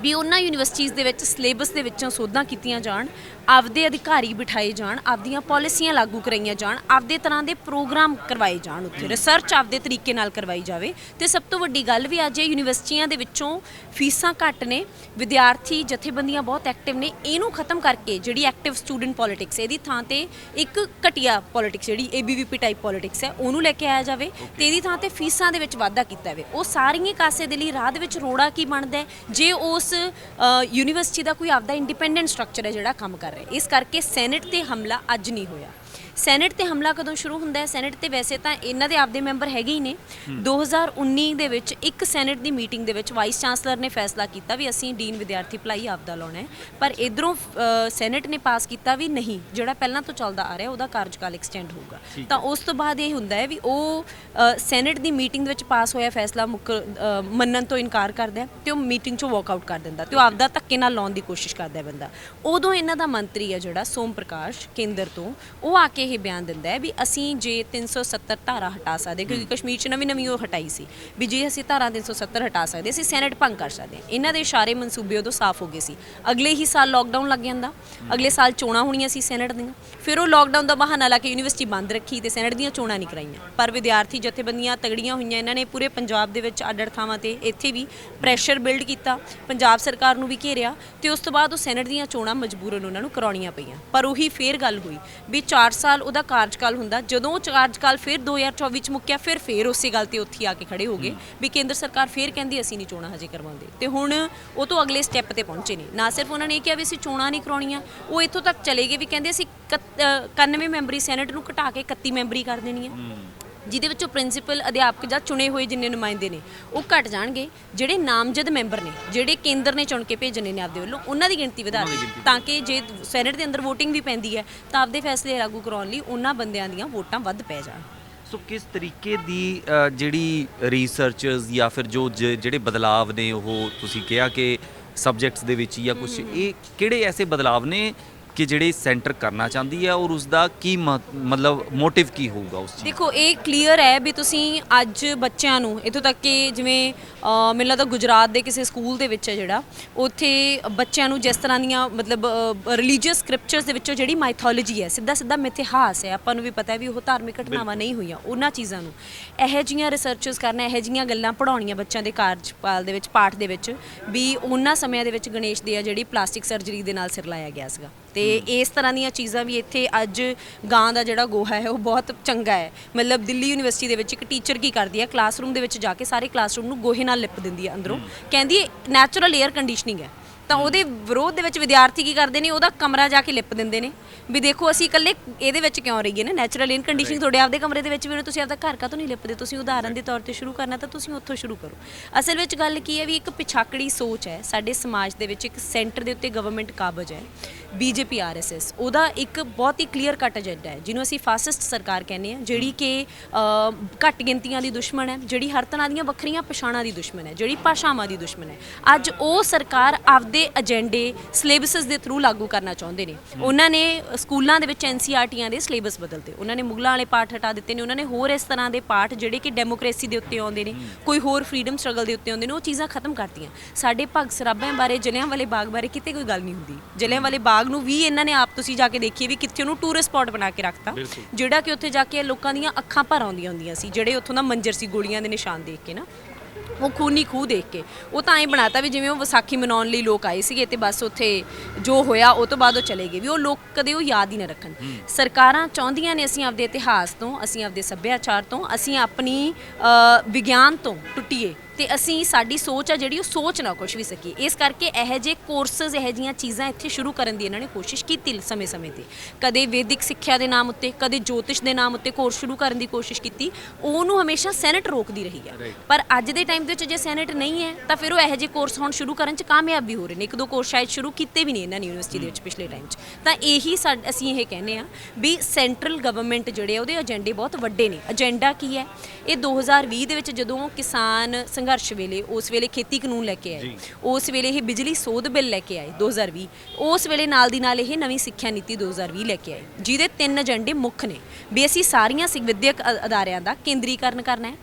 ਵੀ ਉਹਨਾਂ ਯੂਨੀਵਰਸਿਟੀਜ਼ ਦੇ ਵਿੱਚ ਸਿਲੇਬਸ ਦੇ ਵਿੱਚੋਂ ਸੋਧਾਂ ਕੀਤੀਆਂ ਜਾਣ ਆਪਦੇ ਅਧਿਕਾਰੀ ਬਿਠਾਏ ਜਾਣ ਆਪਦੀਆਂ ਪਾਲਿਸੀਆਂ ਲਾਗੂ ਕਰਾਈਆਂ ਜਾਣ ਆਪਦੇ ਤਰ੍ਹਾਂ ਦੇ ਪ੍ਰੋਗਰਾਮ ਕਰਵਾਏ ਜਾਣ ਉੱਥੇ ਰਿਸਰਚ ਆਪਦੇ ਤਰੀਕੇ ਨਾਲ ਕਰਵਾਈ ਜਾਵੇ। ਤੇ ਸਭ ਤੋਂ ਵੱਡੀ ਗੱਲ ਵੀ ਅੱਜ ਇਹ ਯੂਨੀਵਰਸਿਟੀਆਂ ਦੇ ਵਿੱਚੋਂ ਫੀਸਾਂ ਘੱਟ ਨੇ ਵਿਦਿਆਰਥੀ ਜਥੇਬੰਦੀਆਂ ਬਹੁਤ ਐਕਟਿਵ ਨੇ ਇਹਨੂੰ ਖਤਮ ਕਰਕੇ ਜਿਹੜੀ ਐਕਟਿਵ ਸਟੂਡੈਂਟ ਪੋਲਿਟਿਕਸ ਇਹਦੀ ਥਾਂ ਤੇ ਇੱਕ ਘਟੀਆ ਪੋਲਿਟਿਕਸ ਜਿਹੜੀ ਏਬੀਵੀਪੀ ਟਾਈਪ ਪੋਲਿਟਿਕਸ ਹੈ ਉਹਨੂੰ ਲੈ ਕੇ ਆਇਆ ਜਾਵੇ ਤੇ ਇਹਦੀ ਥਾਂ ਤੇ ਫੀਸਾਂ ਦੇ ਵਿੱਚ ਵਾਧਾ ਕੀਤਾ ਜਾਵੇ। ਉਹ ਸਾਰੀਆਂ ਕਾਸੇ ਦੇ ਲਈ ਰਾਹ ਦੇ ਵਿੱਚ ਰੋੜਾ ਕੀ ਬਣਦਾ ਜੇ ਉਸ ਉਸ ਯੂਨੀਵਰਸਿਟੀ ਦਾ ਕੋਈ ਆਪਦਾ ਇੰਡੀਪੈਂਡੈਂਟ ਸਟਰਕਚਰ ਹੈ ਜਿਹੜਾ ਕੰਮ ਕਰ ਰਿਹਾ ਇਸ ਕਰਕੇ ਸੈਨੇਟ ਤੇ ਹਮਲਾ ਅੱਜ ਨਹੀਂ ਹੋਇਆ। ਸੈਨੇਟ ਤੇ ਹਮਲਾ ਕਦੋਂ ਸ਼ੁਰੂ ਹੁੰਦਾ ਹੈ? ਸੈਨੇਟ ਤੇ ਵੈਸੇ ਤਾਂ ਇਹਨਾਂ ਦੇ ਆਪਦੇ ਮੈਂਬਰ ਹੈਗੇ ਹੀ ਨੇ। 2019 ਦੇ ਵਿੱਚ ਇੱਕ ਸੈਨੇਟ ਦੀ ਮੀਟਿੰਗ ਦੇ ਵਿੱਚ ਵਾਈਸ ਚਾਂਸਲਰ ਨੇ ਫੈਸਲਾ ਕੀਤਾ ਵੀ ਅਸੀਂ ਡੀਨ ਵਿਦਿਆਰਥੀ ਭਲਾਈ ਆਪਦਾ ਲਾਉਣਾ ਹੈ। ਪਰ ਇਧਰੋਂ ਸੈਨੇਟ ਨੇ ਪਾਸ ਕੀਤਾ ਵੀ ਨਹੀਂ। ਜਿਹੜਾ ਪਹਿਲਾਂ ਤੋਂ ਚੱਲਦਾ ਆ ਰਿਹਾ ਉਹਦਾ ਕਾਰਜਕਾਲ ਐਕਸਟੈਂਡ ਹੋਊਗਾ। ਤਾਂ ਉਸ ਤੋਂ ਬਾਅਦ ਇਹ ਹੁੰਦਾ ਹੈ ਵੀ ਉਹ ਸੈਨੇਟ ਦੀ ਮੀਟਿੰਗ ਦੇ ਵਿੱਚ ਪਾਸ ਹੋਇਆ ਫੈਸਲਾ ਮੰਨਣ ਤੋਂ ਇਨਕਾਰ ਕਰਦਾ ਹੈ ਤੇ ਉਹ ਮੀਟਿੰਗ ਚੋਂ ਵਾਕਆਊਟ ਕਰ ਦਿੰਦਾ ਤੇ ਉਹ ਆਪਦਾ ਧੱਕੇ ਨਾਲ ਲਾਉਣ ਦੀ ਕੋਸ਼ਿਸ਼ ਕਰਦਾ ਹੈ ਬੰਦਾ। ਉਦੋਂ ਇਹਨਾਂ ਦਾ ਮੰਤਰੀ ਹੈ ਜਿਹੜਾ ਸੋਮ ਪ੍ਰਕਾਸ਼ ਕੇਂਦਰ ਤੋਂ ਉਹ ਆ ਕੇ ਇਹ ਬਿਆਨ ਦਿੰਦਾ ਹੈ ਵੀ ਅਸੀਂ ਜੇ 370 ਧਾਰਾ ਹਟਾ ਸਕਦੇ ਕਿਉਂਕਿ ਕਸ਼ਮੀਰ 'ਚ ਨਵੀਂ ਨਵੀਂ ਉਹ ਹਟਾਈ ਸੀ ਵੀ ਜੇ ਅਸੀਂ ਧਾਰਾ 370 ਹਟਾ ਸਕਦੇ ਅਸੀਂ ਸੈਨੇਟ ਭੰਗ ਕਰ ਸਕਦੇ ਹਾਂ। ਇਹਨਾਂ ਦੇ ਇਸ਼ਾਰੇ ਮਨਸੂਬੇ ਉਦੋਂ ਸਾਫ਼ ਹੋ ਗਏ ਸੀ। ਅਗਲੇ ਹੀ ਸਾਲ ਲੋਕਡਾਊਨ ਲੱਗ ਜਾਂਦਾ ਅਗਲੇ ਸਾਲ ਚੋਣਾਂ ਹੋਣੀਆਂ ਸੀ ਸੈਨੇਟ ਦੀਆਂ। ਫਿਰ ਉਹ ਲੋਕਡਾਊਨ ਦਾ ਬਹਾਨਾ ਲਾ ਕੇ ਯੂਨੀਵਰਸਿਟੀ ਬੰਦ ਰੱਖੀ ਤੇ ਸੈਨੇਟ ਦੀਆਂ ਚੋਣਾਂ ਨਹੀਂ ਕਰਾਈਆਂ। ਪਰ ਵਿਦਿਆਰਥੀ ਜਥੇਬੰਦੀਆਂ ਤਗੜੀਆਂ ਹੋਈਆਂ ਇਹਨਾਂ ਨੇ ਪੂਰੇ ਪੰਜਾਬ ਦੇ ਵਿੱਚ ਅੱਡ ਅੱਡ ਥਾਵਾਂ ਤੇ ਇੱਥੇ ਵੀ ਪ੍ਰੈਸ਼ਰ ਬਿਲਡ ਕੀਤਾ ਪੰਜਾਬ ਸਰਕਾਰ ਨੂੰ ਵੀ ਘੇਰਿਆ ਤੇ ਉਸ ਤੋਂ ਬਾਅਦ ਉਹ ਸੈਨੇਟ ਦੀਆਂ ਚੋਣਾਂ ਮਜਬੂਰਨ ਉਹਨਾਂ ਨੂੰ ਕਰਾਉਣੀਆਂ ਪਈਆਂ। ਪਰ ਉਹੀ ਫੇਰ ਗੱਲ ਹੋਈ ਵੀ 4 ਸਾਲ ਉਹਦਾ ਕਾਰਜਕਾਲ ਹੁੰਦਾ। ਜਦੋਂ ਉਹ ਕਾਰਜਕਾਲ ਫਿਰ 2024 ਚ ਮੁੱਕਿਆ ਫਿਰ ਫੇਰ ਉਸੇ ਗੱਲ ਤੇ ਉੱਥੇ ਆ ਕੇ ਖੜੇ ਹੋ ਗਏ ਵੀ ਕੇਂਦਰ ਸਰਕਾਰ ਫੇਰ ਕਹਿੰਦੀ ਅਸੀਂ ਨਹੀਂ ਚੋਣਾਂ ਹਜੇ ਕਰਵਾਉਂਦੇ। ਤੇ ਹੁਣ ਉਹ ਤੋਂ ਅਗਲੇ ਸਟੈਪ ਤੇ ਪਹੁੰਚੇ ਨੇ। ਨਾ ਸਿਰਫ ਉਹਨਾਂ ਨੇ ਇਹ ਕਿਹਾ ਵੀ ਅਸੀਂ ਚੋਣਾਂ ਨਹੀਂ ਕਰਾਉਣੀਆਂ ਉਹ ਇੱਥੋਂ ਤੱਕ ਚਲੇ ਗਏ ਵੀ ਕਹਿੰਦੇ ਅਸੀਂ 91 ਮੈਂਬਰੀ ਸੈਨੇਟ ਨੂੰ ਘਟਾ ਕੇ 31 ਮੈਂਬਰੀ ਕਰ ਦੇਣੀ ਹੈ। ਜਿਹਦੇ ਵਿੱਚੋਂ ਪ੍ਰਿੰਸੀਪਲ ਅਧਿਆਪਕ ਜਾਂ ਚੁਣੇ ਹੋਏ ਜਿੰਨੇ ਨੁਮਾਇੰਦੇ ਨੇ ਉਹ ਘਟ ਜਾਣਗੇ ਜਿਹੜੇ ਨਾਮਜ਼ਦ ਮੈਂਬਰ ਨੇ ਜਿਹੜੇ ਕੇਂਦਰ ਨੇ ਚੁਣ ਕੇ ਭੇਜਣੇ ਨੇ ਆਪਦੇ ਵੱਲੋਂ ਉਹਨਾਂ ਦੀ ਗਿਣਤੀ ਵਧਾ ਦਿੱਤੀ ਤਾਂ ਕਿ ਜੇ ਸੈਨੇਟ ਦੇ ਅੰਦਰ VOTING ਵੀ ਪੈਂਦੀ ਹੈ ਤਾਂ ਆਪਦੇ ਫੈਸਲੇ ਲਾਗੂ ਕਰਾਉਣ ਲਈ ਉਹਨਾਂ ਬੰਦਿਆਂ ਦੀਆਂ ਵੋਟਾਂ ਵੱਧ ਪੈ ਜਾਣ। ਸੋ ਕਿਸ ਤਰੀਕੇ ਦੀ ਜਿਹੜੀ ਰਿਸਰਚਰਸ ਜਾਂ ਫਿਰ ਜੋ ਜ- ਜਿਹੜੇ ਬਦਲਾਵ ਨੇ ਉਹ ਤੁਸੀਂ ਕਿਹਾ ਕਿ ਸਬਜੈਕਟਸ ਦੇ ਵਿੱਚ ਜਾਂ ਕੁਝ ਇਹ ਕਿਹੜੇ ਐਸੇ ਬਦਲਾਵ ਨੇ ਕਿ ਜਿਹੜੇ ਸੈਂਟਰ ਕਰਨਾ ਚਾਹੁੰਦੀ ਹੈ ਔਰ ਉਸ ਦਾ ਕੀ ਮਤਲਬ ਮੋਟਿਵ ਕੀ ਹੋਊਗਾ ਉਸ ਚੀਜ਼ ਦੇਖੋ ਇਹ ਕਲੀਅਰ ਹੈ ਵੀ ਤੁਸੀਂ ਅੱਜ ਬੱਚਿਆਂ ਨੂੰ ਇਥੋਂ ਤੱਕ ਕਿ ਜਿਵੇਂ ਮੈਨੂੰ ਲੱਗਦਾ ਗੁਜਰਾਤ ਦੇ ਕਿਸੇ ਸਕੂਲ ਦੇ ਵਿੱਚ ਹੈ ਜਿਹੜਾ ਉੱਥੇ ਬੱਚਿਆਂ ਨੂੰ ਜਿਸ ਤਰ੍ਹਾਂ ਦੀਆਂ ਮਤਲਬ ਰਿਲੀਜੀਅਸ ਸਕ੍ਰਿਪਚਰਸ ਦੇ ਵਿੱਚੋਂ ਜਿਹੜੀ ਮਾਈਥੋਲੋਜੀ ਹੈ ਸਿੱਧਾ ਸਿੱਧਾ ਮਿਥਿਹਾਸ ਹੈ ਆਪਾਂ ਨੂੰ ਵੀ ਪਤਾ ਹੈ ਵੀ ਉਹ ਧਾਰਮਿਕ ਘਟਨਾਵਾਂ ਨਹੀਂ ਹੋਈਆਂ ਉਹਨਾਂ ਚੀਜ਼ਾਂ ਨੂੰ। ਇਹੋ ਜੀਆਂ ਰਿਸਰਚਸ ਕਰਨਾ ਇਹੋ ਜੀਆਂ ਗੱਲਾਂ ਪੜਾਉਣੀਆਂ ਬੱਚਿਆਂ ਦੇ ਕਾਰਜਪਾਲ ਦੇ ਵਿੱਚ ਪਾਠ ਦੇ ਵਿੱਚ ਵੀ ਉਹਨਾਂ ਸਮਿਆਂ ਦੇ ਵਿੱਚ ਗਣੇਸ਼ ਦੀ ਆ ਜਿਹੜੀ ਪਲਾਸਟਿਕ ਸਰਜਰੀ ਦੇ ਨਾਲ ਸਿਰ ਲਾਇਆ ਗਿਆ ਸੀਗਾ। ਤੇ ਇਸ ਤਰ੍ਹਾਂ ਦੀਆਂ ਚੀਜ਼ਾਂ ਵੀ ਇੱਥੇ ਅੱਜ ਗਾਂ ਦਾ ਜਿਹੜਾ ਗੋਹਾ ਹੈ ਉਹ ਬਹੁਤ ਚੰਗਾ ਹੈ। ਮਤਲਬ ਦਿੱਲੀ ਯੂਨੀਵਰਸਿਟੀ ਦੇ ਵਿੱਚ ਇੱਕ ਟੀਚਰ ਕੀ ਕਰਦੀ ਹੈ ਕਲਾਸਰੂਮ ਦੇ ਵਿੱਚ ਜਾ ਕੇ ਸਾਰੇ ਕਲਾਸਰੂਮ ਨੂੰ ਗੋਹੇ ਨਾਲ ਲਿਪ ਦਿੰਦੀ ਹੈ ਅੰਦਰੋਂ। ਕਹਿੰਦੀ ਨੈਚੁਰਲ 에ਅਰ ਕੰਡੀਸ਼ਨਿੰਗ ਹੈ। ਤਾਂ ਉਹਦੇ ਵਿਰੋਧ ਦੇ ਵਿੱਚ ਵਿਦਿਆਰਥੀ ਕੀ ਕਰਦੇ ਨੇ ਉਹਦਾ ਕਮਰਾ ਜਾ ਕੇ ਲਿਪ ਦਿੰਦੇ ਨੇ। ਵੀ ਦੇਖੋ ਅਸੀਂ ਇਕੱਲੇ ਇਹਦੇ ਵਿੱਚ ਕਿਉਂ ਰਹੀਏ ਨਾ? ਨੈਚੁਰਲ ਇਨ ਕੰਡੀਸ਼ਨਿੰਗ ਤੁਹਾਡੇ ਆਪਦੇ ਕਮਰੇ ਦੇ ਵਿੱਚ ਵੀ ਉਹਨੇ ਤੁਸੀਂ ਆਪਦਾ ਘਰ ਕਾ ਤੋਂ ਨਹੀਂ ਲਿਪਦੇ? ਤੁਸੀਂ ਉਦਾਹਰਨ ਦੇ ਤੌਰ ਤੇ ਸ਼ੁਰੂ ਕਰਨਾ ਤਾਂ ਤੁਸੀਂ ਉੱਥੋਂ ਸ਼ੁਰੂ ਕਰੋ। ਅਸਲ ਵਿੱਚ ਗੱਲ ਕੀ ਹੈ ਵੀ ਇੱਕ ਪਿਛਾਕੜੀ ਸੋਚ ਹੈ ਸਾਡੇ ਸਮਾਜ ਦੇ ਵਿੱਚ ਇੱਕ ਸੈਂਟਰ ਦੇ ਉੱਤੇ ਗਵਰਨਮੈਂਟ ਕਾਬਜ ਹੈ ਬੀਜੇਪੀ ਆਰਐਸਐਸ ਉਹਦਾ ਇੱਕ ਬਹੁਤ ਹੀ ਕਲੀਅਰ ਕੱਟ ਏਜੰਡਾ ਹੈ ਜਿਹਨੂੰ ਅਸੀਂ ਫਾਸਿਸਟ ਸਰਕਾਰ ਕਹਿੰਦੇ ਆ ਜਿਹੜੀ ਕਿ ਘੱਟ ਗਿਣਤੀਆਂ ਦੀ ਦੁਸ਼ਮਣ ਹੈ ਜਿਹੜੀ ਹਰ ਤਰ੍ਹਾਂ ਦੀਆਂ ਵੱਖਰੀਆਂ ਪਛਾਣਾਂ ਦੀ ਦੁਸ਼ਮਣ ਹੈ ਜਿਹੜੀ ਭਾਸ਼ਾਵਾਂ ਦੀ ਦੁਸ਼ਮਣ ਹੈ। ਅੱਜ ਉਹ ਸਰਕਾਰ ਆਪਦੇ ਏਜੰਡੇ ਸਿਲੇਬਸਸ ਦੇ ਥਰੂ ਲਾਗੂ ਕਰਨਾ ਚਾਹੁੰਦੇ ਨੇ। ਉਹਨਾਂ ਨੇ ਸਕੂਲਾਂ ਦੇ ਵਿੱਚ ਐਨਸੀਆਰਟੀਆਂ ਦੇ ਸਿਲੇਬਸ ਬਦਲਤੇ। ਉਹਨਾਂ ਨੇ ਮੁਗਲਾਂ ਵਾਲੇ ਪਾਠ ਹਟਾ ਦਿੱਤੇ ਨੇ। ਉਹਨਾਂ ਨੇ ਹੋਰ ਇਸ ਤਰ੍ਹਾਂ ਦੇ ਪਾਠ ਜਿਹੜੇ ਕਿ ਡੈਮੋਕ੍ਰੇਸੀ ਦੇ ਉੱਤੇ ਆਉਂਦੇ ਨੇ ਕੋਈ ਹੋਰ ਫਰੀडम ਸਟਰਗਲ ਦੇ ਉੱਤੇ ਆਉਂਦੇ ਨੇ ਉਹ ਚੀਜ਼ਾਂ ਖਤਮ ਕਰਤੀਆਂ। ਸਾਡੇ ਭਗਤ ਸਰਾਭਿਆਂ ਬਾਰੇ ਜਲਿਆਂਵਾਲੇ ਬਾਗ ਬਾਰੇ ਕਿਤੇ ਕੋਈ ਗੱਲ ਨਹੀਂ ਹੁੰਦੀ। ਜਲਿਆਂਵਾਲੇ ਬਾਗ ਨੂੰ ਵੀ ਇਹਨਾਂ ਨੇ ਆਪ ਤੁਸੀਂ ਜਾ ਕੇ ਦੇਖੀਏ ਵੀ ਕਿੱਥੇ ਉਹਨੂੰ ਟੂਰਿਸਟ ਸਪੌਟ ਬਣਾ ਕੇ ਰੱਖਤਾ। ਜਿਹੜਾ ਕਿ ਉੱਥੇ ਜਾ ਕੇ ਲੋਕਾਂ ਦੀਆਂ ਅੱਖਾਂ ਭਰ ਆਉਂਦੀਆਂ ਹੁੰਦੀਆਂ ਸੀ ਜਿਹੜੇ ਉੱਥੋਂ ਦਾ ਮੰਜ਼ਰ ਸੀ ਗੋਲੀਆਂ ਦੇ ਨਿਸ਼ਾਨ ਦੇਖ ਕੇ ਨਾ। ਉਹ ਖੂਨੀ ਖੂਹ ਦੇਖ ਕੇ। ਉਹ ਤਾਂ ਐਂ ਬਣਾਤਾ ਵੀ ਜਿਵੇਂ ਉਹ ਵਿਸਾਖੀ ਮਨਾਉਣ ਲਈ ਲੋਕ ਆਏ ਸੀਗੇ ਤੇ ਬਸ ਉੱਥੇ ਜੋ ਹੋਇਆ ਉਹ ਤੋਂ ਬਾਅਦ ਉਹ ਚਲੇ ਗਏ ਵੀ ਉਹ ਲੋਕ ਕਦੇ ਉਹ ਯਾਦ ਹੀ ਨਾ ਰੱਖਣ। ਸਰਕਾਰਾਂ ਚਾਹੁੰਦੀਆਂ ਨੇ ਅਸੀਂ ਆਪਦੇ ਇਤਿਹਾਸ ਤੋਂ ਅਸੀਂ ਆਪਦੇ ਸੱਭਿਆਚਾਰ ਤੋਂ ਅਸੀਂ ਆਪਣੀ ਵਿਗਿਆਨ ਤੋਂ ਟੁੱਟੀਏ। ਤੇ ਅਸੀਂ ਸਾਡੀ ਸੋਚ ਆ ਜਿਹੜੀ ਉਹ ਸੋਚ ਨਾ ਕੁਛ ਵੀ ਸਕੀਏ। ਇਸ ਕਰਕੇ ਇਹੋ ਜਿਹੇ ਕੋਰਸਸ ਇਹੋ ਜਿਹੀਆਂ ਚੀਜ਼ਾਂ ਇੱਥੇ ਸ਼ੁਰੂ ਕਰਨ ਦੀ ਇਹਨਾਂ ਨੇ ਕੋਸ਼ਿਸ਼ ਕੀਤੀ ਸਮੇਂ-ਸਮੇਂ ਤੇ। ਕਦੇ ਵੈਦਿਕ ਸਿੱਖਿਆ ਦੇ ਨਾਮ ਉੱਤੇ ਕਦੇ ਜੋਤਿਸ਼ ਦੇ ਨਾਮ ਉੱਤੇ ਕੋਰਸ ਸ਼ੁਰੂ ਕਰਨ ਦੀ ਕੋਸ਼ਿਸ਼ ਕੀਤੀ। ਉਹਨੂੰ ਹਮੇਸ਼ਾ ਸੈਨੇਟ ਰੋਕਦੀ ਰਹੀ ਹੈ ਪਰ ਅੱਜ ਦੇ ਟਾਈਮ ਦੇ ਵਿੱਚ ਜੇ ਸੈਨੇਟ ਨਹੀਂ ਹੈ ਤਾਂ ਫਿਰ ਉਹ ਇਹੋ ਜਿਹੇ ਕੋਰਸ ਹੁਣ ਸ਼ੁਰੂ ਕਰਨ 'ਚ ਕਾਮਯਾਬ ਵੀ ਹੋ ਰਹੇ ਨੇ। ਇੱਕ ਦੋ ਕੋਰਸ ਸ਼ਾਇਦ ਸ਼ੁਰੂ ਕੀਤੇ ਵੀ ਨੇ ਇਹਨਾਂ ਨੇ ਯੂਨੀਵਰਸਿਟੀ ਦੇ ਵਿੱਚ ਪਿਛਲੇ ਟਾਈਮ 'ਚ। ਤਾਂ ਇਹੀ ਅਸੀਂ ਇਹ ਕਹਿੰਦੇ ਆ ਵੀ ਸੈਂਟਰਲ ਗਵਰਨਮੈਂਟ ਜਿਹੜੇ ਆ ਉਹਦੇ ਏਜੰਡੇ ਬਹੁਤ ਵੱਡੇ ਨੇ। ਏਜੰਡਾ ਕੀ ਹੈ? ਇਹ 2020 ਦੇ ਵਿੱਚ ਜਦੋਂ ਕਿਸਾਨ ਸੰਘਰਸ਼ ਵੇਲੇ ਉਸ ਵੇਲੇ ਖੇਤੀ ਕਾਨੂੰਨ ਲੈ ਕੇ ਆਏ। ਉਸ ਵੇਲੇ ਇਹ ਬਿਜਲੀ ਸੋਧ ਬਿੱਲ ਲੈ ਕੇ ਆਏ 2020 ਉਸ ਵੇਲੇ ਨਾਲ ਦੀ ਨਾਲ ਇਹ ਨਵੀਂ ਸਿੱਖਿਆ ਨੀਤੀ 2020 ਲੈ ਕੇ ਆਏ। ਜਿਹਦੇ ਤਿੰਨ ਏਜੰਡੇ ਮੁੱਖ ਨੇ। ਵੀ ਅਸੀਂ ਸਾਰੀਆਂ ਸਿ- ਵਿਦਿਅਕ ਅ- ਅਦਾਰਿਆਂ ਦਾ ਕੇਂਦਰੀਕਰਨ ਕਰਨਾ ਹੈ।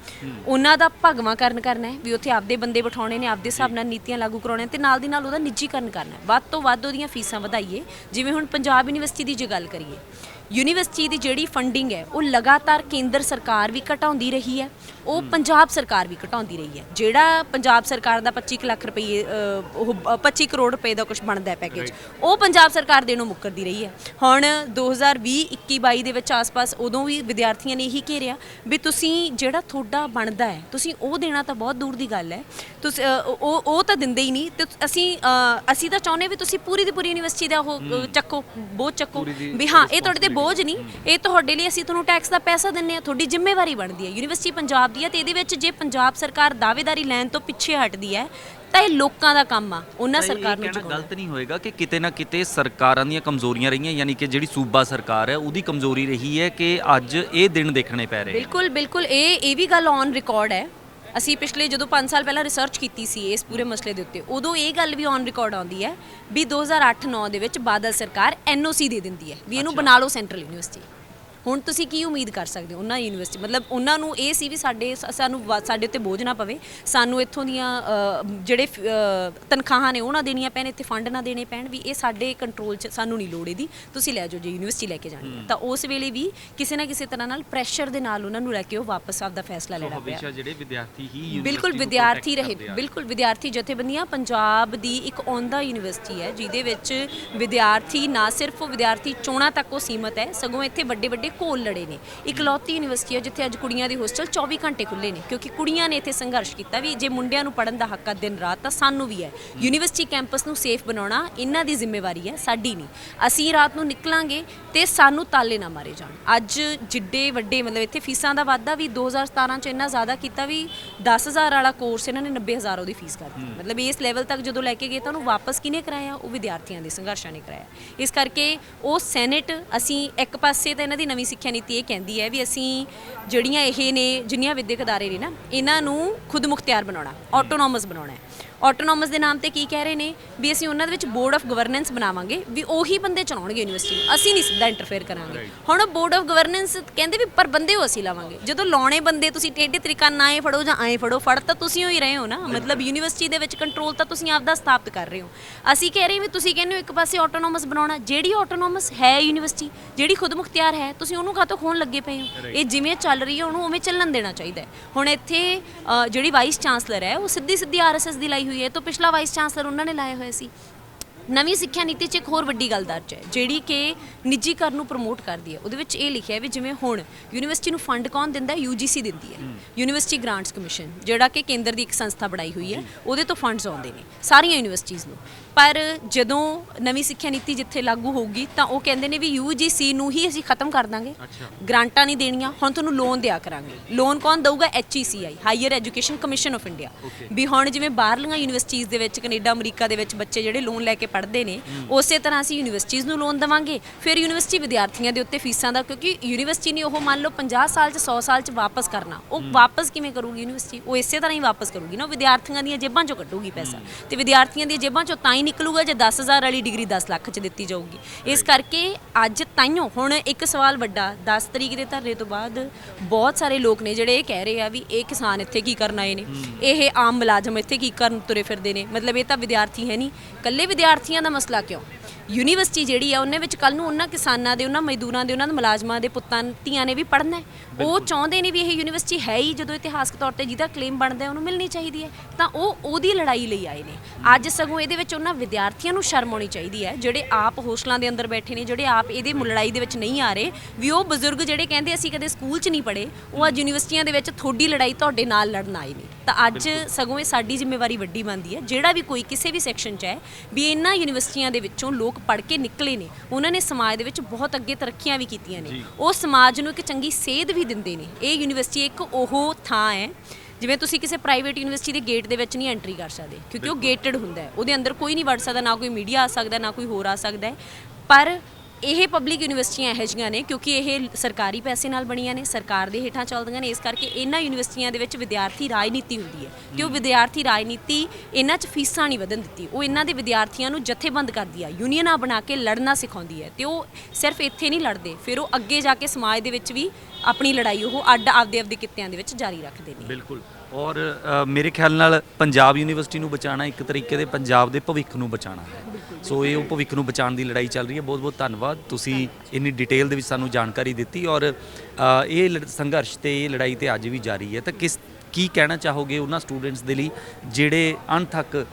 ਉਹਨਾਂ ਦਾ ਭਗਵਾਂਕਰਨ ਕਰਨਾ ਹੈ। ਵੀ ਉੱਥੇ ਆਪਦੇ ਬੰਦੇ ਬਿਠਾਉਣੇ ਨੇ ਆਪਦੇ ਹਿਸਾਬ ਨਾਲ ਨੀਤੀਆਂ ਲਾਗੂ ਕਰਾਉਣੇ ਤੇ ਨਾਲ ਦੀ ਨਾਲ ਉਹਦਾ ਨਿੱਜੀਕਰਨ ਕਰਨਾ ਹੈ। ਵੱਧ ਤੋਂ ਵੱਧ ਉਹਦੀਆਂ ਫੀਸਾਂ ਵਧਾਈਏ। ਜਿਵੇਂ ਹੁਣ ਪੰਜਾਬ ਯੂਨੀਵਰਸਿਟੀ ਦੀ ਜੇ ਗੱਲ ਕਰੀਏ। ਯੂਨੀਵਰਸਿਟੀ ਦੀ ਜਿਹੜੀ ਫੰਡਿੰਗ ਹੈ ਉਹ ਲਗਾਤਾਰ ਕੇਂਦਰ ਸਰਕਾਰ ਵੀ ਘਟਾਉਂਦੀ ਰਹੀ ਹੈ ਉਹ ਪੰਜਾਬ ਸਰਕਾਰ ਵੀ ਘਟਾਉਂਦੀ ਰਹੀ ਹੈ। ਜਿਹੜਾ ਪੰਜਾਬ ਸਰਕਾਰ ਦਾ 25 ਕੁ ਲੱਖ ਰੁਪਏ ਉਹ ਅ, 25 ਕਰੋੜ ਰੁਪਏ ਦਾ ਕੁਝ ਬਣਦਾ ਹੈ ਪੈਕੇਜ ਉਹ ਪੰਜਾਬ ਸਰਕਾਰ ਦੇਣੋਂ ਮੁੱਕਰਦੀ ਰਹੀ ਹੈ। ਹੁਣ 2020 21 22 ਦੇ ਵਿੱਚ ਆਸ-ਪਾਸ ਉਦੋਂ ਵੀ ਵਿਦਿਆਰਥੀਆਂ ਨੇ ਇਹੀ ਘੇਰਿਆ ਵੀ ਤੁਸੀਂ ਜਿਹੜਾ ਤੁਹਾਡਾ ਬਣਦਾ ਹੈ ਤੁਸੀਂ ਉਹ ਦੇਣਾ ਤਾਂ ਬਹੁਤ ਦੂਰ ਦੀ ਗੱਲ ਹੈ। ਤੁਸੀਂ ਉਹ ਉਹ ਤਾਂ ਦਿੰਦੇ ਹੀ ਨਹੀਂ ਤੇ ਅਸੀਂ ਅਸੀਂ ਤਾਂ ਚਾਹੁੰਦੇ ਵੀ ਤੁਸੀਂ ਪੂਰੀ ਦੀ ਪੂਰੀ ਯੂਨੀਵਰਸਿਟੀ ਦਾ ਉਹ ਚੱਕੋ ਬੋਝ ਚੱਕੋ ਵੀ ਹਾਂ ਇਹ ਤੁਹਾਡੇ ਤੇ ਬੋਝ ਨਹੀਂ ਇਹ ਤੁਹਾਡੇ ਲਈ ਅਸੀਂ ਤੁਹਾਨੂੰ ਟੈਕਸ ਦਾ ਪੈਸਾ ਦਿੰਨੇ ਆ ਤੁਹਾਡੀ ਜ਼ਿੰਮੇਵਾਰੀ ਬਣਦੀ ਹੈ। ਯੂਨੀਵਰਸਿਟੀ ਪੰਜਾਬ ਦੀ ਹੈ ਤੇ ਇਹਦੇ ਵਿੱਚ ਜੇ ਪੰਜਾਬ ਸਰਕਾਰ ਦਾਅਵੇਦਾਰੀ ਲੈਣ ਤੋਂ ਪਿੱਛੇ ਹਟਦੀ ਹੈ ਤਾਂ ਇਹ ਲੋਕਾਂ ਦਾ ਕੰਮ ਆ ਉਹਨਾਂ ਸਰਕਾਰ ਨੂੰ ਚੁਕਾਉਣਾ। ਗਲਤ ਨਹੀਂ ਹੋਏਗਾ ਕਿ ਕਿਤੇ ਨਾ ਕਿਤੇ ਸਰਕਾਰਾਂ ਦੀਆਂ ਕਮਜ਼ੋਰੀਆਂ ਰਹੀਆਂ ਯਾਨੀ ਕਿ ਜਿਹੜੀ ਸੂਬਾ ਸਰਕਾਰ ਹੈ ਉਹਦੀ ਕਮਜ਼ੋਰੀ ਰਹੀ ਹੈ ਕਿ ਅੱਜ ਇਹ ਦਿਨ ਦੇਖਣੇ ਪੈ ਰਹੇ। ਬਿਲਕੁਲ ਬਿਲਕੁਲ ਇਹ ਇਹ ਵੀ ਗੱਲ ਔਨ ਰਿਕਾਰਡ ਹੈ। ਅਸੀਂ ਪਿਛਲੇ ਜਦੋਂ 5 ਸਾਲ ਪਹਿਲਾਂ ਰਿਸਰਚ ਕੀਤੀ ਸੀ ਇਸ ਪੂਰੇ ਮਸਲੇ ਦੇ ਉੱਤੇ ਉਦੋਂ ਇਹ ਗੱਲ ਵੀ ਔਨ ਰਿਕਾਰਡ ਆਉਂਦੀ ਹੈ ਵੀ 2008-9 ਦੇ ਵਿੱਚ ਬਾਦਲ ਸਰਕਾਰ ਐਨਓਸੀ ਦੇ ਦਿੰਦੀ ਹੈ ਵੀ ਇਹਨੂੰ ਬਣਾ ਲਓ ਸੈਂਟਰਲ ਯੂਨੀਵਰਸਿਟੀ ਹੁਣ ਤੁਸੀਂ ਕੀ ਉਮੀਦ ਕਰ ਸਕਦੇ ਹੋ ਉਹਨਾਂ ਯੂਨੀਵਰਸਿਟੀ ਮਤਲਬ ਉਹਨਾਂ ਨੂੰ ਇਹ ਸੀ ਵੀ ਸਾਡੇ ਸਾਨੂੰ ਸਾਡੇ ਉੱਤੇ ਬੋਝ ਨਾ ਪਵੇ। ਸਾਨੂੰ ਇੱਥੋਂ ਦੀਆਂ ਜਿਹੜੇ ਤਨਖਾਹਾਂ ਨੇ ਉਹ ਨਾ ਦੇਣੀਆਂ ਪੈਣ ਇੱਥੇ ਫੰਡ ਨਾ ਦੇਣੇ ਪੈਣ ਵੀ ਇਹ ਸਾਡੇ ਕੰਟਰੋਲ 'ਚ ਸਾਨੂੰ ਨਹੀਂ ਲੋੜ ਇਹਦੀ। ਤੁਸੀਂ ਲੈ ਜਾਓ ਜੇ ਯੂਨੀਵਰਸਿਟੀ ਲੈ ਕੇ ਜਾਣੀ ਹੈ। ਤਾਂ ਉਸ ਵੇਲੇ ਵੀ ਕਿਸੇ ਨਾ ਕਿਸੇ ਤਰ੍ਹਾਂ ਨਾਲ ਪ੍ਰੈਸ਼ਰ ਦੇ ਨਾਲ ਉਹਨਾਂ ਨੂੰ ਲੈ ਕੇ ਉਹ ਵਾਪਸ ਆਪਦਾ ਫੈਸਲਾ ਲੈਣਾ ਪਿਆ ਹਮੇਸ਼ਾ ਜਿਹੜੇ ਵਿਦਿਆਰਥੀ ਹੀ ਬਿਲਕੁਲ ਵਿਦਿਆਰਥੀ ਰਹੇ। ਬਿਲਕੁਲ ਵਿਦਿਆਰਥੀ ਜਥੇਬੰਦੀਆਂ ਪੰਜਾਬ ਦੀ ਇੱਕ ਔਂਦਾ ਯੂਨੀਵਰਸਿਟੀ ਹੈ ਜਿਹਦੇ ਵਿੱਚ ਵਿਦਿਆਰਥੀ ਨਾ ਸਿਰਫ ਵਿਦਿਆਰਥੀ ਚੋਣਾਂ ਤੱਕ ਉਹ ਸੀਮਤ ਹੈ ਸਗੋਂ ਇੱਥੇ ਵੱਡੇ ਵੱਡੇ ਘੋਲ ਲੜੇ ਨੇ। ਇਕਲੌਤੀ ਯੂਨੀਵਰਸਿਟੀ ਹੈ ਜਿੱਥੇ ਅੱਜ ਕੁੜੀਆਂ ਦੇ ਹੋਸਟਲ 24 ਘੰਟੇ ਖੁੱਲੇ ਨੇ, ਕਿਉਂਕਿ ਕੁੜੀਆਂ ਨੇ ਇੱਥੇ ਸੰਘਰਸ਼ ਕੀਤਾ ਵੀ ਜੇ ਮੁੰਡਿਆਂ ਨੂੰ ਪੜਨ ਦਾ ਹੱਕ ਆ ਦਿਨ ਰਾਤ, ਤਾਂ ਸਾਨੂੰ ਵੀ ਹੈ। ਯੂਨੀਵਰਸਿਟੀ ਕੈਂਪਸ ਨੂੰ ਸੇਫ ਬਣਾਉਣਾ ਇਹਨਾਂ ਦੀ ਜ਼ਿੰਮੇਵਾਰੀ ਹੈ, ਸਾਡੀ ਨਹੀਂ। ਅਸੀਂ ਰਾਤ ਨੂੰ ਨਿਕਲਾਂਗੇ ਤੇ ਸਾਨੂੰ ਤਾਲੇ ਨਾ ਮਾਰੇ ਜਾਣ। ਅੱਜ ਜਿੱਡੇ ਵੱਡੇ ਮਤਲਬ ਇੱਥੇ ਫੀਸਾਂ ਦਾ ਵਾਧਾ ਵੀ 2017 ਚ ਇੰਨਾ ਜ਼ਿਆਦਾ ਕੀਤਾ ਵੀ 10000 ਵਾਲਾ ਕੋਰਸ ਇਹਨਾਂ ਨੇ 90000 ਉਹਦੀ ਫੀਸ ਕਰਤੀ ਮਤਲਬ ਇਸ ਲੈਵਲ ਤੱਕ ਜਦੋਂ ਲੈ ਕੇ ਗਏ ਤਾਂ ਉਹਨੂੰ ਵਾਪਸ ਕਿਹਨੇ ਕਰਾਇਆ? ਉਹ ਵਿਦਿਆਰਥੀਆਂ ਦੇ, ਸੰਘਰਸ਼ਾਂ ਨੇ ਕਰਾਇਆ। ਇਸ ਕਰਕੇ ਉਹ ਸੈਨੇਟ ਅਸੀਂ ਇੱਕ ਪਾਸੇ ਤਾਂ ਇਹਨਾਂ ਦੀ ਨਵੀਂ ਸਿੱਖਿਆ ਨੀਤੀ ਇਹ ਕਹਿੰਦੀ ਹੈ ਵੀ ਅਸੀਂ ਜਿਹੜੀਆਂ ਇਹ ਨੇ, ਜਿੰਨੀਆਂ ਵਿਦਿਅਕ ਅਦਾਰੇ ਨੇ ਨਾ, ਇਹਨਾਂ ਨੂੰ ਖੁਦ ਮੁਖਤਿਆਰ ਬਣਾਉਣਾ ਆਟੋਨੋਮਸ ਬਣਾਉਣਾ ਆਟੋਨੋਮਸ ਦੇ ਨਾਮ ਤੇ ਕੀ ਕਹਿ ਰਹੇ ਨੇ? ਵੀ ਅਸੀਂ ਉਹਨਾਂ ਦੇ ਵਿੱਚ ਬੋਰਡ ਆਫ ਗਵਰਨੈਂਸ ਬਣਾਵਾਂਗੇ ਵੀ ਉਹੀ ਬੰਦੇ ਚਲਾਉਣਗੇ ਯੂਨੀਵਰਸਿਟੀ ਨੂੰ। ਅਸੀਂ ਨਹੀਂ ਸਿੱਧਾ ਇੰਟਰਫੇਅਰ ਕਰਾਂਗੇ। ਹੁਣ ਬੋਰਡ ਆਫ ਗਵਰਨੈਂਸ ਕਹਿੰਦੇ ਵੀ ਪਰ ਬੰਦੇ ਉਹ ਅਸੀਂ ਲਾਵਾਂਗੇ। ਜਦੋਂ ਲਾਉਣੇ ਬੰਦੇ ਤੁਸੀਂ ਟੇਢੇ ਤਰੀਕਾ ਨਾ ਐ ਫੜੋ ਜਾਂ ਐ ਫੜੋ ਫੜ ਤਾਂ ਤੁਸੀਂ ਹੀ ਰਹੇ ਹੋ ਨਾ। ਮਤਲਬ ਯੂਨੀਵਰਸਿਟੀ ਦੇ ਵਿੱਚ ਕੰਟਰੋਲ ਤਾਂ ਤੁਸੀਂ ਆਪਦਾ ਸਥਾਪਿਤ ਕਰ ਰਹੇ ਹੋ। ਅਸੀਂ ਕਹਿ ਰਹੇ ਵੀ ਤੁਸੀਂ ਕਹਿੰਦੇ ਹੋ ਇੱਕ ਪਾਸੇ ਆਟੋਨੋਮਸ ਬਣਾਉਣਾ। ਜਿਹੜੀ ਆਟੋਨੋਮਸ ਹੈ ਯੂਨੀਵਰਸਿਟੀ ਜਿਹੜੀ ਖੁਦ ਮੁਖਤਿਆਰ ਹੈ ਤੁਸੀਂ ਉਹਨੂੰ ਕਾਹਤੋਂ ਖੋਣ ਲੱਗੇ ਪਏ ਹੋ? ਇਹ ਜਿਵੇਂ ਚੱਲ ਰਹੀ ਹੈ ਉਹਨੂੰ ਉਵੇਂ ਚੱਲਣ ਦੇਣਾ ਚਾਹੀਦਾ ਹੁਣ ਇੱਥੇ ਜਿਹੜੀ ਵਾਈਸ ਚਾਂਸਲਰ ਹੈ ਉਹ ਸਿੱਧੀ ਸਿੱਧੀ ਆਰਐਸਐਸ ਦੀ ਲਾਈ ਹੋਈ ਹੈ। ਇਹ ਤੋਂ ਪਿਛਲਾ ਵਾਈਸ ਚਾਂਸਲਰ ਉਹਨਾਂ ਨੇ ਲਾਏ ਹੋਏ ਸੀ। ਨਵੀਂ ਸਿੱਖਿਆ ਨੀਤੀ 'ਚ ਇੱਕ ਹੋਰ ਵੱਡੀ ਗੱਲ ਦਰਜ ਹੈ ਜਿਹੜੀ ਕਿ ਨਿੱਜੀਕਰਨ ਨੂੰ ਪ੍ਰਮੋਟ ਕਰਦੀ ਹੈ। ਉਹਦੇ ਵਿੱਚ ਇਹ ਲਿਖਿਆ ਹੈ ਵੀ ਜਿਵੇਂ ਹੁਣ ਯੂਨੀਵਰਸਿਟੀ ਨੂੰ ਫੰਡ ਕੌਣ ਦਿੰਦਾ ਹੈ? ਯੂਜੀਸੀ ਦਿੰਦੀ ਹੈ। ਯੂਨੀਵਰਸਿਟੀ ਗ੍ਰਾਂਟਸ ਕਮਿਸ਼ਨ ਜਿਹੜਾ ਕਿ ਕੇਂਦਰ ਦੀ ਇੱਕ ਸੰਸਥਾ ਬਣਾਈ ਹੋਈ ਹੈ ਉਹਦੇ ਤੋਂ ਫੰਡਸ ਆਉਂਦੇ ਨੇ ਸਾਰੀਆਂ ਯੂਨੀਵਰਸਿਟੀਆਂ ਨੂੰ। ਪਰ ਜਦੋਂ ਨਵੀਂ ਸਿੱਖਿਆ ਨੀਤੀ ਜਿੱਥੇ ਲਾਗੂ ਹੋਊਗੀ ਤਾਂ ਉਹ ਕਹਿੰਦੇ ਨੇ ਵੀ UGC ਨੂੰ ਹੀ ਅਸੀਂ ਖਤਮ ਕਰ ਦਾਂਗੇ। ਗ੍ਰਾਂਟਾਂ ਨਹੀਂ ਦੇਣੀਆਂ ਹੁਣ ਤੁਹਾਨੂੰ ਲੋਨ ਦਿਆ ਕਰਾਂਗੇ। ਲੋਨ ਕੌਣ ਦਊਗਾ? HECI higher education commission of India. ਵੀ ਹੁਣ ਜਿਵੇਂ ਬਾਹਰਲੀਆਂ ਯੂਨੀਵਰਸਿਟੀਜ਼ ਦੇ ਵਿੱਚ ਕੈਨੇਡਾ ਅਮਰੀਕਾ ਦੇ ਵਿੱਚ ਬੱਚੇ ਜਿਹੜੇ ਲੋਨ ਲੈ ਕੇ ਪੜ੍ਹਦੇ ਨੇ ਉਸੇ ਤਰ੍ਹਾਂ ਅਸੀਂ ਯੂਨੀਵਰਸਿਟੀਜ਼ ਨੂੰ ਲੋਨ ਦੇਵਾਂਗੇ। ਫਿਰ ਯੂਨੀਵਰਸਿਟੀ ਵਿਦਿਆਰਥੀਆਂ ਦੇ ਉੱਤੇ ਫੀਸਾਂ ਦਾ ਕਿਉਂਕਿ ਯੂਨੀਵਰਸਿਟੀ ਨੇ ਉਹ ਮੰਨ ਲਓ 50 ਸਾਲ ਚ 100 ਸਾਲ ਚ ਵਾਪਸ ਕਰਨਾ। ਉਹ ਵਾਪਸ ਕਿਵੇਂ ਕਰੂਗੀ ਯੂਨੀਵਰਸਿਟੀ ਉਹ ਇਸੇ ਤਰ੍ਹਾਂ ਹੀ ਵਾਪਸ ਕਰੂਗੀ ਨਾ ਵਿਦਿਆਰਥੀਆਂ ਦੀਆਂ ਜੇਬਾਂ ਚੋਂ ਕੱਢੂਗੀ ਪੈਸਾ। ਤੇ ਵਿਦਿਆਰਥੀਆਂ ਦੀਆਂ ਜੇਬਾਂ ਚੋਂ ਤਾਂ ਹੀ ਨਿਕਲੂਗਾ ਜੇ 10000 ਵਾਲੀ ਡਿਗਰੀ 10 ਲੱਖ ਚ ਦਿੱਤੀ ਜਾਊਗੀ। ਇਸ ਕਰਕੇ ਅੱਜ ਤਾਈਓ ਹੁਣ ਇੱਕ ਸਵਾਲ ਵੱਡਾ 10 ਤਰੀਕ ਦੇ ਧਰਨੇ ਤੋਂ ਬਾਅਦ ਬਹੁਤ ਸਾਰੇ ਲੋਕ ਨੇ ਜਿਹੜੇ ਇਹ ਕਹਿ ਰਹੇ ਆ ਵੀ ਇਹ ਕਿਸਾਨ ਇੱਥੇ ਕੀ ਕਰਨ ਆਏ ਨੇ। ਇਹ ਆਮ ਮੁਲਾਜ਼ਮ ਇੱਥੇ ਕੀ ਕਰਨ ਤੁਰੇ ਫਿਰਦੇ ਨੇ? ਮਤਲਬ ਇਹ ਤਾਂ ਵਿਦਿਆਰਥੀ ਹੈ ਨਹੀਂ ਕੱਲੇ ਵਿਦਿਆਰਥੀਆਂ ਦਾ ਮਸਲਾ ਕਿਉਂ? ਯੂਨੀਵਰਸਿਟੀ ਜਿਹੜੀ ਆ ਉਹਨੇ ਵਿੱਚ ਕੱਲ ਨੂੰ ਉਹਨਾਂ ਕਿਸਾਨਾਂ ਦੇ ਉਹਨਾਂ ਮਜ਼ਦੂਰਾਂ ਦੇ ਉਹਨਾਂ ਦੇ ਮੁਲਾਜ਼ਮਾਂ ਦੇ ਪੁੱਤਾਂ ਧੀਆਂ ਨੇ ਵੀ ਪੜ੍ਹਨਾ ਹੈ। ਉਹ ਚਾਹੁੰਦੇ ਨੇ ਵੀ ਇਹ ਯੂਨੀਵਰਸਿਟੀ ਹੈ ਹੀ ਜਦੋਂ ਇਤਿਹਾਸਕ ਤੌਰ ਤੇ ਜਿਹਦਾ ਕਲੇਮ ਬਣਦਾ ਉਹਨੂੰ ਮਿਲਣੀ ਚਾਹੀਦੀ ਹੈ। ਤਾਂ ਉਹ ਉਹਦੀ ਲੜਾਈ ਲਈ ਆਏ ਨੇ। ਅੱਜ ਸਗੋਂ ਇਹਦੇ ਵਿੱਚ ਉਹਨਾਂ ਵਿਦਿਆਰਥੀਆਂ ਨੂੰ ਸ਼ਰਮ ਆਉਣੀ ਚਾਹੀਦੀ ਹੈ ਜਿਹੜੇ ਆਪ ਹੋਸਟਲਾਂ ਦੇ ਅੰਦਰ ਬੈਠੇ ਨੇ ਜਿਹੜੇ ਆਪ ਇਹਦੇ ਲੜਾਈ ਦੇ ਵਿੱਚ ਨਹੀਂ ਆ ਰਹੇ ਵੀ ਉਹ ਬਜ਼ੁਰਗ ਜਿਹੜੇ ਕਹਿੰਦੇ ਅਸੀਂ ਕਦੇ ਸਕੂਲ 'ਚ ਨਹੀਂ ਪੜ੍ਹੇ ਉਹ ਅੱਜ ਯੂਨੀਵਰਸਿਟੀਆਂ ਦੇ ਵਿੱਚ ਥੋੜੀ ਲੜਾਈ ਤੁਹਾਡੇ ਨਾਲ ਲੜਨ ਆਏ ਨੇ। ਤਾਂ ਅੱਜ ਸਗੋਂ ਇਹ ਸਾਡੀ ਜ਼ਿੰਮੇਵਾਰੀ ਵੱਡੀ ਬਣਦੀ ਹੈ ਜਿਹੜਾ ਵੀ ਕੋਈ ਕਿਸੇ ਵੀ ਸੈਕਸ਼ਨ 'ਚ ਹੈ ਵੀ ਇਹਨਾਂ ਯੂਨੀਵਰਸਿਟੀਆਂ ਦੇ ਵਿੱਚੋਂ ਲੋਕ ਪੜ੍ਹ ਕੇ ਨਿਕਲੇ ਨੇ ਉਹਨਾਂ ਨੇ ਸਮਾਜ ਦੇ ਵਿੱਚ ਬਹੁਤ ਅੱਗੇ ਤਰੱਕੀਆਂ ਵੀ ਕੀਤੀਆਂ ਨੇ। ਉਹ ਸਮਾਜ ਨੂੰ ਇੱਕ ਚੰਗੀ ਸੇਧ ਵੀ ਦਿੰਦੇ ਨੇ। ਇਹ ਯੂਨੀਵਰਸਿਟੀ ਇੱਕ ਉਹ ਥਾਂ ਹੈ ਜਿਵੇਂ ਤੁਸੀਂ ਕਿਸੇ ਪ੍ਰਾਈਵੇਟ ਯੂਨੀਵਰਸਿਟੀ ਦੇ ਗੇਟ ਦੇ ਵਿੱਚ ਨਹੀਂ ਐਂਟਰੀ ਕਰ ਸਕਦੇ ਕਿਉਂਕਿ ਉਹ ਗੇਟਡ ਹੁੰਦਾ ਹੈ। ਉਹਦੇ ਅੰਦਰ ਕੋਈ ਨਹੀਂ ਵੜ ਸਕਦਾ ਨਾ ਕੋਈ ਮੀਡੀਆ ਆ ਸਕਦਾ ਨਾ ਕੋਈ ਹੋਰ ਆ ਸਕਦਾ ਹੈ। ਪਰ ਇਹ ਪਬਲਿਕ ਯੂਨੀਵਰਸਿਟੀਆਂ ਇਹੋ ਜਿਹੀਆਂ ਨੇ ਕਿਉਂਕਿ ਇਹ ਸਰਕਾਰੀ ਪੈਸੇ ਨਾਲ ਬਣੀਆਂ ਨੇ, ਸਰਕਾਰ ਦੇ ਹੇਠਾਂ ਚੱਲਦੀਆਂ ਨੇ, ਇਸ ਕਰਕੇ ਇਹਨਾਂ ਯੂਨੀਵਰਸਿਟੀਆਂ ਦੇ ਵਿੱਚ ਵਿਦਿਆਰਥੀ ਰਾਜਨੀਤੀ ਹੁੰਦੀ ਹੈ ਕਿ ਉਹ ਵਿਦਿਆਰਥੀ ਰਾਜਨੀਤੀ ਇਹਨਾਂ 'ਚ ਫੀਸਾਂ ਨਹੀਂ ਵਧਣ ਦਿੱਤੀ। ਉਹ ਇਹਨਾਂ ਦੇ ਵਿਦਿਆਰਥੀਆਂ ਨੂੰ ਜਥੇਬੰਦ ਕਰਦੀ ਆ, ਯੂਨੀਅਨਾਂ ਬਣਾ ਕੇ ਲੜਨਾ ਸਿਖਾਉਂਦੀ ਹੈ ਤੇ ਉਹ ਸਿਰਫ ਇੱਥੇ ਨਹੀਂ ਲੜਦੇ, ਫਿਰ ਉਹ ਅੱਗੇ ਜਾ ਕੇ ਸਮਾਜ ਦੇ ਵਿੱਚ ਵੀ ਆਪਣੀ ਲੜਾਈ ਉਹ ਅੱਡ ਆਪਦੇ ਆਪਦੇ ਕਿੱਤਿਆਂ ਦੇ ਵਿੱਚ ਜਾਰੀ ਰੱਖਦੇ ਨੇ। ਬਿਲਕੁਲ। ਔਰ ਅ, ਮੇਰੇ ਖਿਆਲ ਨਾਲ ਪੰਜਾਬ ਯੂਨੀਵਰਸਿਟੀ ਨੂੰ ਬਚਾਉਣਾ ਇੱਕ ਤਰੀਕੇ ਦੇ ਪੰਜਾਬ ਦੇ ਭਵਿੱਖ ਨੂੰ ਬਚਾਉਣਾ ਹੈ। ਸੋ ਇਹ ਉਹ ਭਵਿੱਖ ਨੂੰ ਬਚਾਉਣ ਦੀ ਲੜਾਈ ਚੱਲ ਰਹੀ ਹੈ। ਬਹੁਤ ਬਹੁਤ ਧੰਨਵਾਦ। ਤੁਸੀਂ ਇੰਨੀ ਡਿਟੇਲ ਦੇ ਵਿੱਚ ਸਾਨੂੰ ਜਾਣਕਾਰੀ ਦਿੱਤੀ ਔਰ ਅ, ਇਹ ਲੜ- ਸੰਘਰਸ਼ ਤੇ ਇਹ ਲੜਾਈ ਤੇ ਅੱਜ ਵੀ ਜਾਰੀ ਹੈ। ਤਾਂ ਕਿਸ ਕੀ ਕਹਿਣਾ ਚਾਹੋਗੇ ਉਹਨਾਂ ਸਟੂਡੈਂਟਸ ਦੇ ਲਈ ਜਿਹੜੇ ਅਣਥੱਕ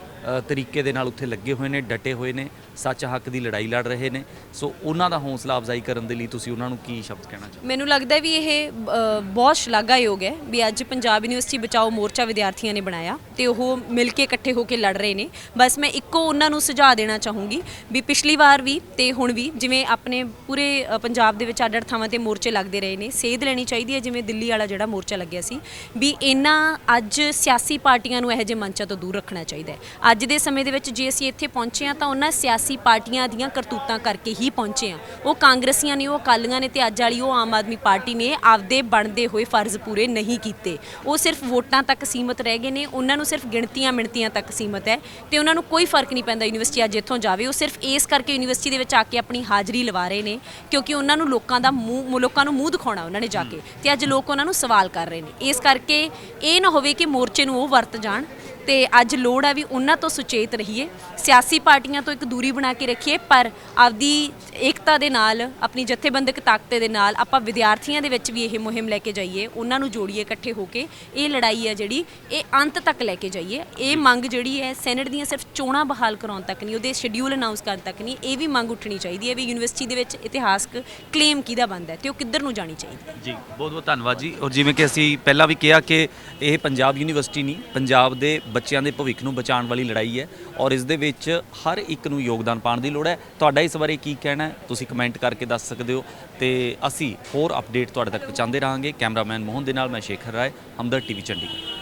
ਤਰੀਕੇ ਦੇ ਨਾਲ ਉੱਥੇ ਲੱਗੇ ਹੋਏ ਨੇ ਡਟੇ ਹੋਏ ਨੇ ਸੱਚ ਹੱਕ ਦੀ ਲੜਾਈ ਲੜ ਰਹੇ ਨੇ। ਸੋ ਉਹਨਾਂ ਦਾ ਹੌਸਲਾ ਅਫਜ਼ਾਈ ਕਰਨ ਦੇ ਲਈ ਤੁਸੀਂ ਉਹਨਾਂ ਨੂੰ ਕੀ ਸ਼ਬਦ ਕਹਿਣਾ ਚਾਹੋਗੇ? ਮੈਨੂੰ ਲੱਗਦਾ ਵੀ ਇਹ ਅ, ਬਹੁਤ ਸ਼ਲਾਘਾਯੋਗ ਹੈ ਵੀ ਅੱਜ ਪੰਜਾਬ ਯੂਨੀਵਰਸਿਟੀ ਬਚਾਓ ਮੋਰਚਾ ਵਿਦਿਆਰਥੀਆਂ ਨੇ ਬਣਾਇਆ ਤੇ ਉਹ ਮਿਲ ਕੇ ਇਕੱਠੇ ਹੋ ਕੇ ਲੜ ਰਹੇ ਨੇ। ਬਸ ਮੈਂ ਇੱਕੋ ਉਹਨਾਂ ਨੂੰ ਸੁਝਾਅ ਦੇਣਾ ਚਾਹੂੰਗੀ ਵੀ ਪਿਛਲੀ ਵਾਰ ਵੀ ਤੇ ਹੁਣ ਵੀ ਜਿਵੇਂ ਆਪਣੇ ਪੂਰੇ ਪੰਜਾਬ ਦੇ ਵਿੱਚ ਅੱਡ-ਅੱਡ ਥਾਵਾਂ ਤੇ ਮੋਰਚੇ ਲੱਗਦੇ ਰਹੇ ਨੇ ਸੇਧ ਲੈਣੀ ਚਾਹੀਦੀ ਹੈ ਜਿਵੇਂ ਦਿੱਲੀ ਵਾਲਾ ਜਿਹੜਾ ਮੋਰਚਾ ਲੱਗਿਆ ਸੀ ਵੀ ਇਹਨਾਂ ਅੱਜ ਸਿਆਸੀ ਪਾਰਟੀਆਂ ਨੂੰ ਇਹੋ ਜਿਹੇ ਮੰਚਾਂ ਤੋਂ ਦੂਰ ਰੱਖਣਾ ਚਾਹੀਦਾ ਹੈ। ਅੱਜ ਦੇ ਸਮੇਂ ਦੇ ਵਿੱਚ ਜੇ ਅਸੀਂ ਇੱਥੇ ਪਹੁੰਚੇ ਹਾਂ ਤਾਂ ਉਹਨਾਂ ਸਿਆਸੀ ਪਾਰਟੀਆਂ ਦੀਆਂ ਕਰਤੂਤਾਂ ਕਰਕੇ ਹੀ ਪਹੁੰਚੇ ਹਾਂ। ਉਹ ਕਾਂਗਰਸੀਆਂ ਨੇ, ਉਹ ਅਕਾਲੀਆਂ ਨੇ ਤੇ ਅੱਜ ਵਾਲੀ ਉਹ ਆਮ ਆਦਮੀ ਪਾਰਟੀ ਨੇ ਆਪਦੇ ਬਣਦੇ ਹੋਏ ਫਰਜ਼ ਪੂਰੇ ਨਹੀਂ ਕੀਤੇ। ਉਹ ਸਿਰਫ ਵੋਟਾਂ ਤੱਕ ਸੀਮਤ ਰਹਿ ਗਏ ਨੇ, ਉਹਨਾਂ ਨੂੰ ਸਿਰਫ ਗਿਣਤੀਆਂ ਮਿਣਤੀਆਂ ਤੱਕ ਸੀਮਤ ਹੈ ਤੇ ਉਹਨਾਂ ਨੂੰ ਕੋਈ ਫ਼ਰਕ ਨਹੀਂ ਪੈਂਦਾ ਯੂਨੀਵਰਸਿਟੀ ਅੱਜ ਇੱਥੋਂ ਜਾਵੇ। ਉਹ ਸਿਰਫ ਇਸ ਕਰਕੇ ਯੂਨੀਵਰਸਿਟੀ ਦੇ ਵਿੱਚ ਆ ਕੇ ਆਪਣੀ ਹਾਜ਼ਰੀ ਲਵਾ ਰਹੇ ਨੇ ਕਿਉਂਕਿ ਉਹਨਾਂ ਨੂੰ ਲੋਕਾਂ ਦਾ ਮੂੰਹ ਲੋਕਾਂ ਨੂੰ ਮੂੰਹ ਦਿਖਾਉਣਾ ਉਹਨਾਂ ਨੇ ਜਾ ਕੇ ਤੇ ਅੱਜ ਲੋਕ ਉਹਨਾਂ ਨੂੰ ਸਵਾਲ ਕਰ ਰਹੇ ਨੇ। ਇਸ ਕਰਕੇ ਇਹ ਨਾ ਹੋਵੇ ਕਿ ਮੋਰਚੇ ਨੂੰ ਉਹ ਵਰਤ ਜਾਣ ਤੇ ਅੱਜ ਲੋੜ ਆ ਵੀ ਉਹਨਾਂ ਤੋਂ ਸੁਚੇਤ ਰਹੀਏ। ਸਿਆਸੀ ਪਾਰਟੀਆਂ ਤੋਂ ਇੱਕ ਦੂਰੀ ਬਣਾ ਕੇ ਰੱਖੀਏ, ਪਰ ਆਪਦੀ ਏਕਤਾ ਦੇ ਨਾਲ, ਆਪਣੀ ਜਥੇਬੰਦਕ ਤਾਕਤ ਦੇ ਨਾਲ ਆਪਾਂ ਵਿਦਿਆਰਥੀਆਂ ਦੇ ਵਿੱਚ ਵੀ ਇਹ ਮੁਹਿੰਮ ਲੈ ਕੇ ਜਾਈਏ, ਉਹਨਾਂ ਨੂੰ ਜੋੜੀਏ ਇਕੱਠੇ ਹੋ ਕੇ। ਇਹ ਲੜਾਈ ਹੈ ਜਿਹੜੀ, ਇਹ ਅੰਤ ਤੱਕ ਲੈ ਕੇ ਜਾਈਏ। ਇਹ ਮੰਗ ਜਿਹੜੀ ਹੈ, ਸੈਨੇਟ ਦੀਆਂ ਸਿਰਫ ਚੋਣਾਂ ਬਹਾਲ ਕਰਾਉਣ ਤੱਕ ਨਹੀਂ, ਉਹਦੇ ਸ਼ਡਿਊਲ ਅਨਾਉਂਸ ਕਰਨ ਤੱਕ ਨਹੀਂ, ਇਹ ਵੀ ਮੰਗ ਉੱਠਣੀ ਚਾਹੀਦੀ ਹੈ ਵੀ ਯੂਨੀਵਰਸਿਟੀ ਦੇ ਵਿੱਚ ਇਤਿਹਾਸਕ ਕਲੇਮ ਕਿਹਦਾ ਬਣਦਾ ਹੈ ਤੇ ਉਹ ਕਿੱਧਰ ਨੂੰ ਜਾਣੀ ਚਾਹੀਦੀ ਹੈ। ਜੀ ਬਹੁਤ ਬਹੁਤ ਧੰਨਵਾਦ ਜੀ। ਔਰ ਜਿਵੇਂ ਕਿ ਅਸੀਂ ਪਹਿਲਾਂ ਵੀ ਕਿਹਾ ਕਿ ਇਹ ਪੰਜਾਬ ਯੂਨੀਵਰਸਿਟੀ ਨਹੀਂ, ਪੰਜਾਬ ਦੇ ਬੱਚਿਆਂ ਦੇ ਭਵਿੱਖ ਨੂੰ ਬਚਾਉਣ ਵਾਲੀ ਲੜਾਈ ਹੈ ਔਰ ਇਸ ਦੇ ਵਿੱਚ ਹਰ ਇੱਕ ਨੂੰ ਯੋਗਦਾਨ ਪਾਉਣ ਦੀ ਲੋੜ ਹੈ। ਤੁਹਾਡਾ ਇਸ ਬਾਰੇ ਕੀ ਕਹਿਣਾ ਹੈ? ਤੁਸੀਂ ਕਮੈਂਟ ਕਰਕੇ ਦੱਸ ਸਕਦੇ ਹੋ ਤੇ ਅਸੀਂ ਹੋਰ ਅਪਡੇਟ ਤੁਹਾਡੇ ਤੱਕ ਪਹੁੰਚਾਉਂਦੇ ਰਹਾਂਗੇ। ਕੈਮਰਾਮੈਨ ਮੋਹਨ ਦੇ ਨਾਲ ਮੈਂ ਸ਼ੇਖਰ ਰਾਏ ਹਮਦਰ ਟੀਵੀ, ਚੰਡੀਗੜ੍ਹ।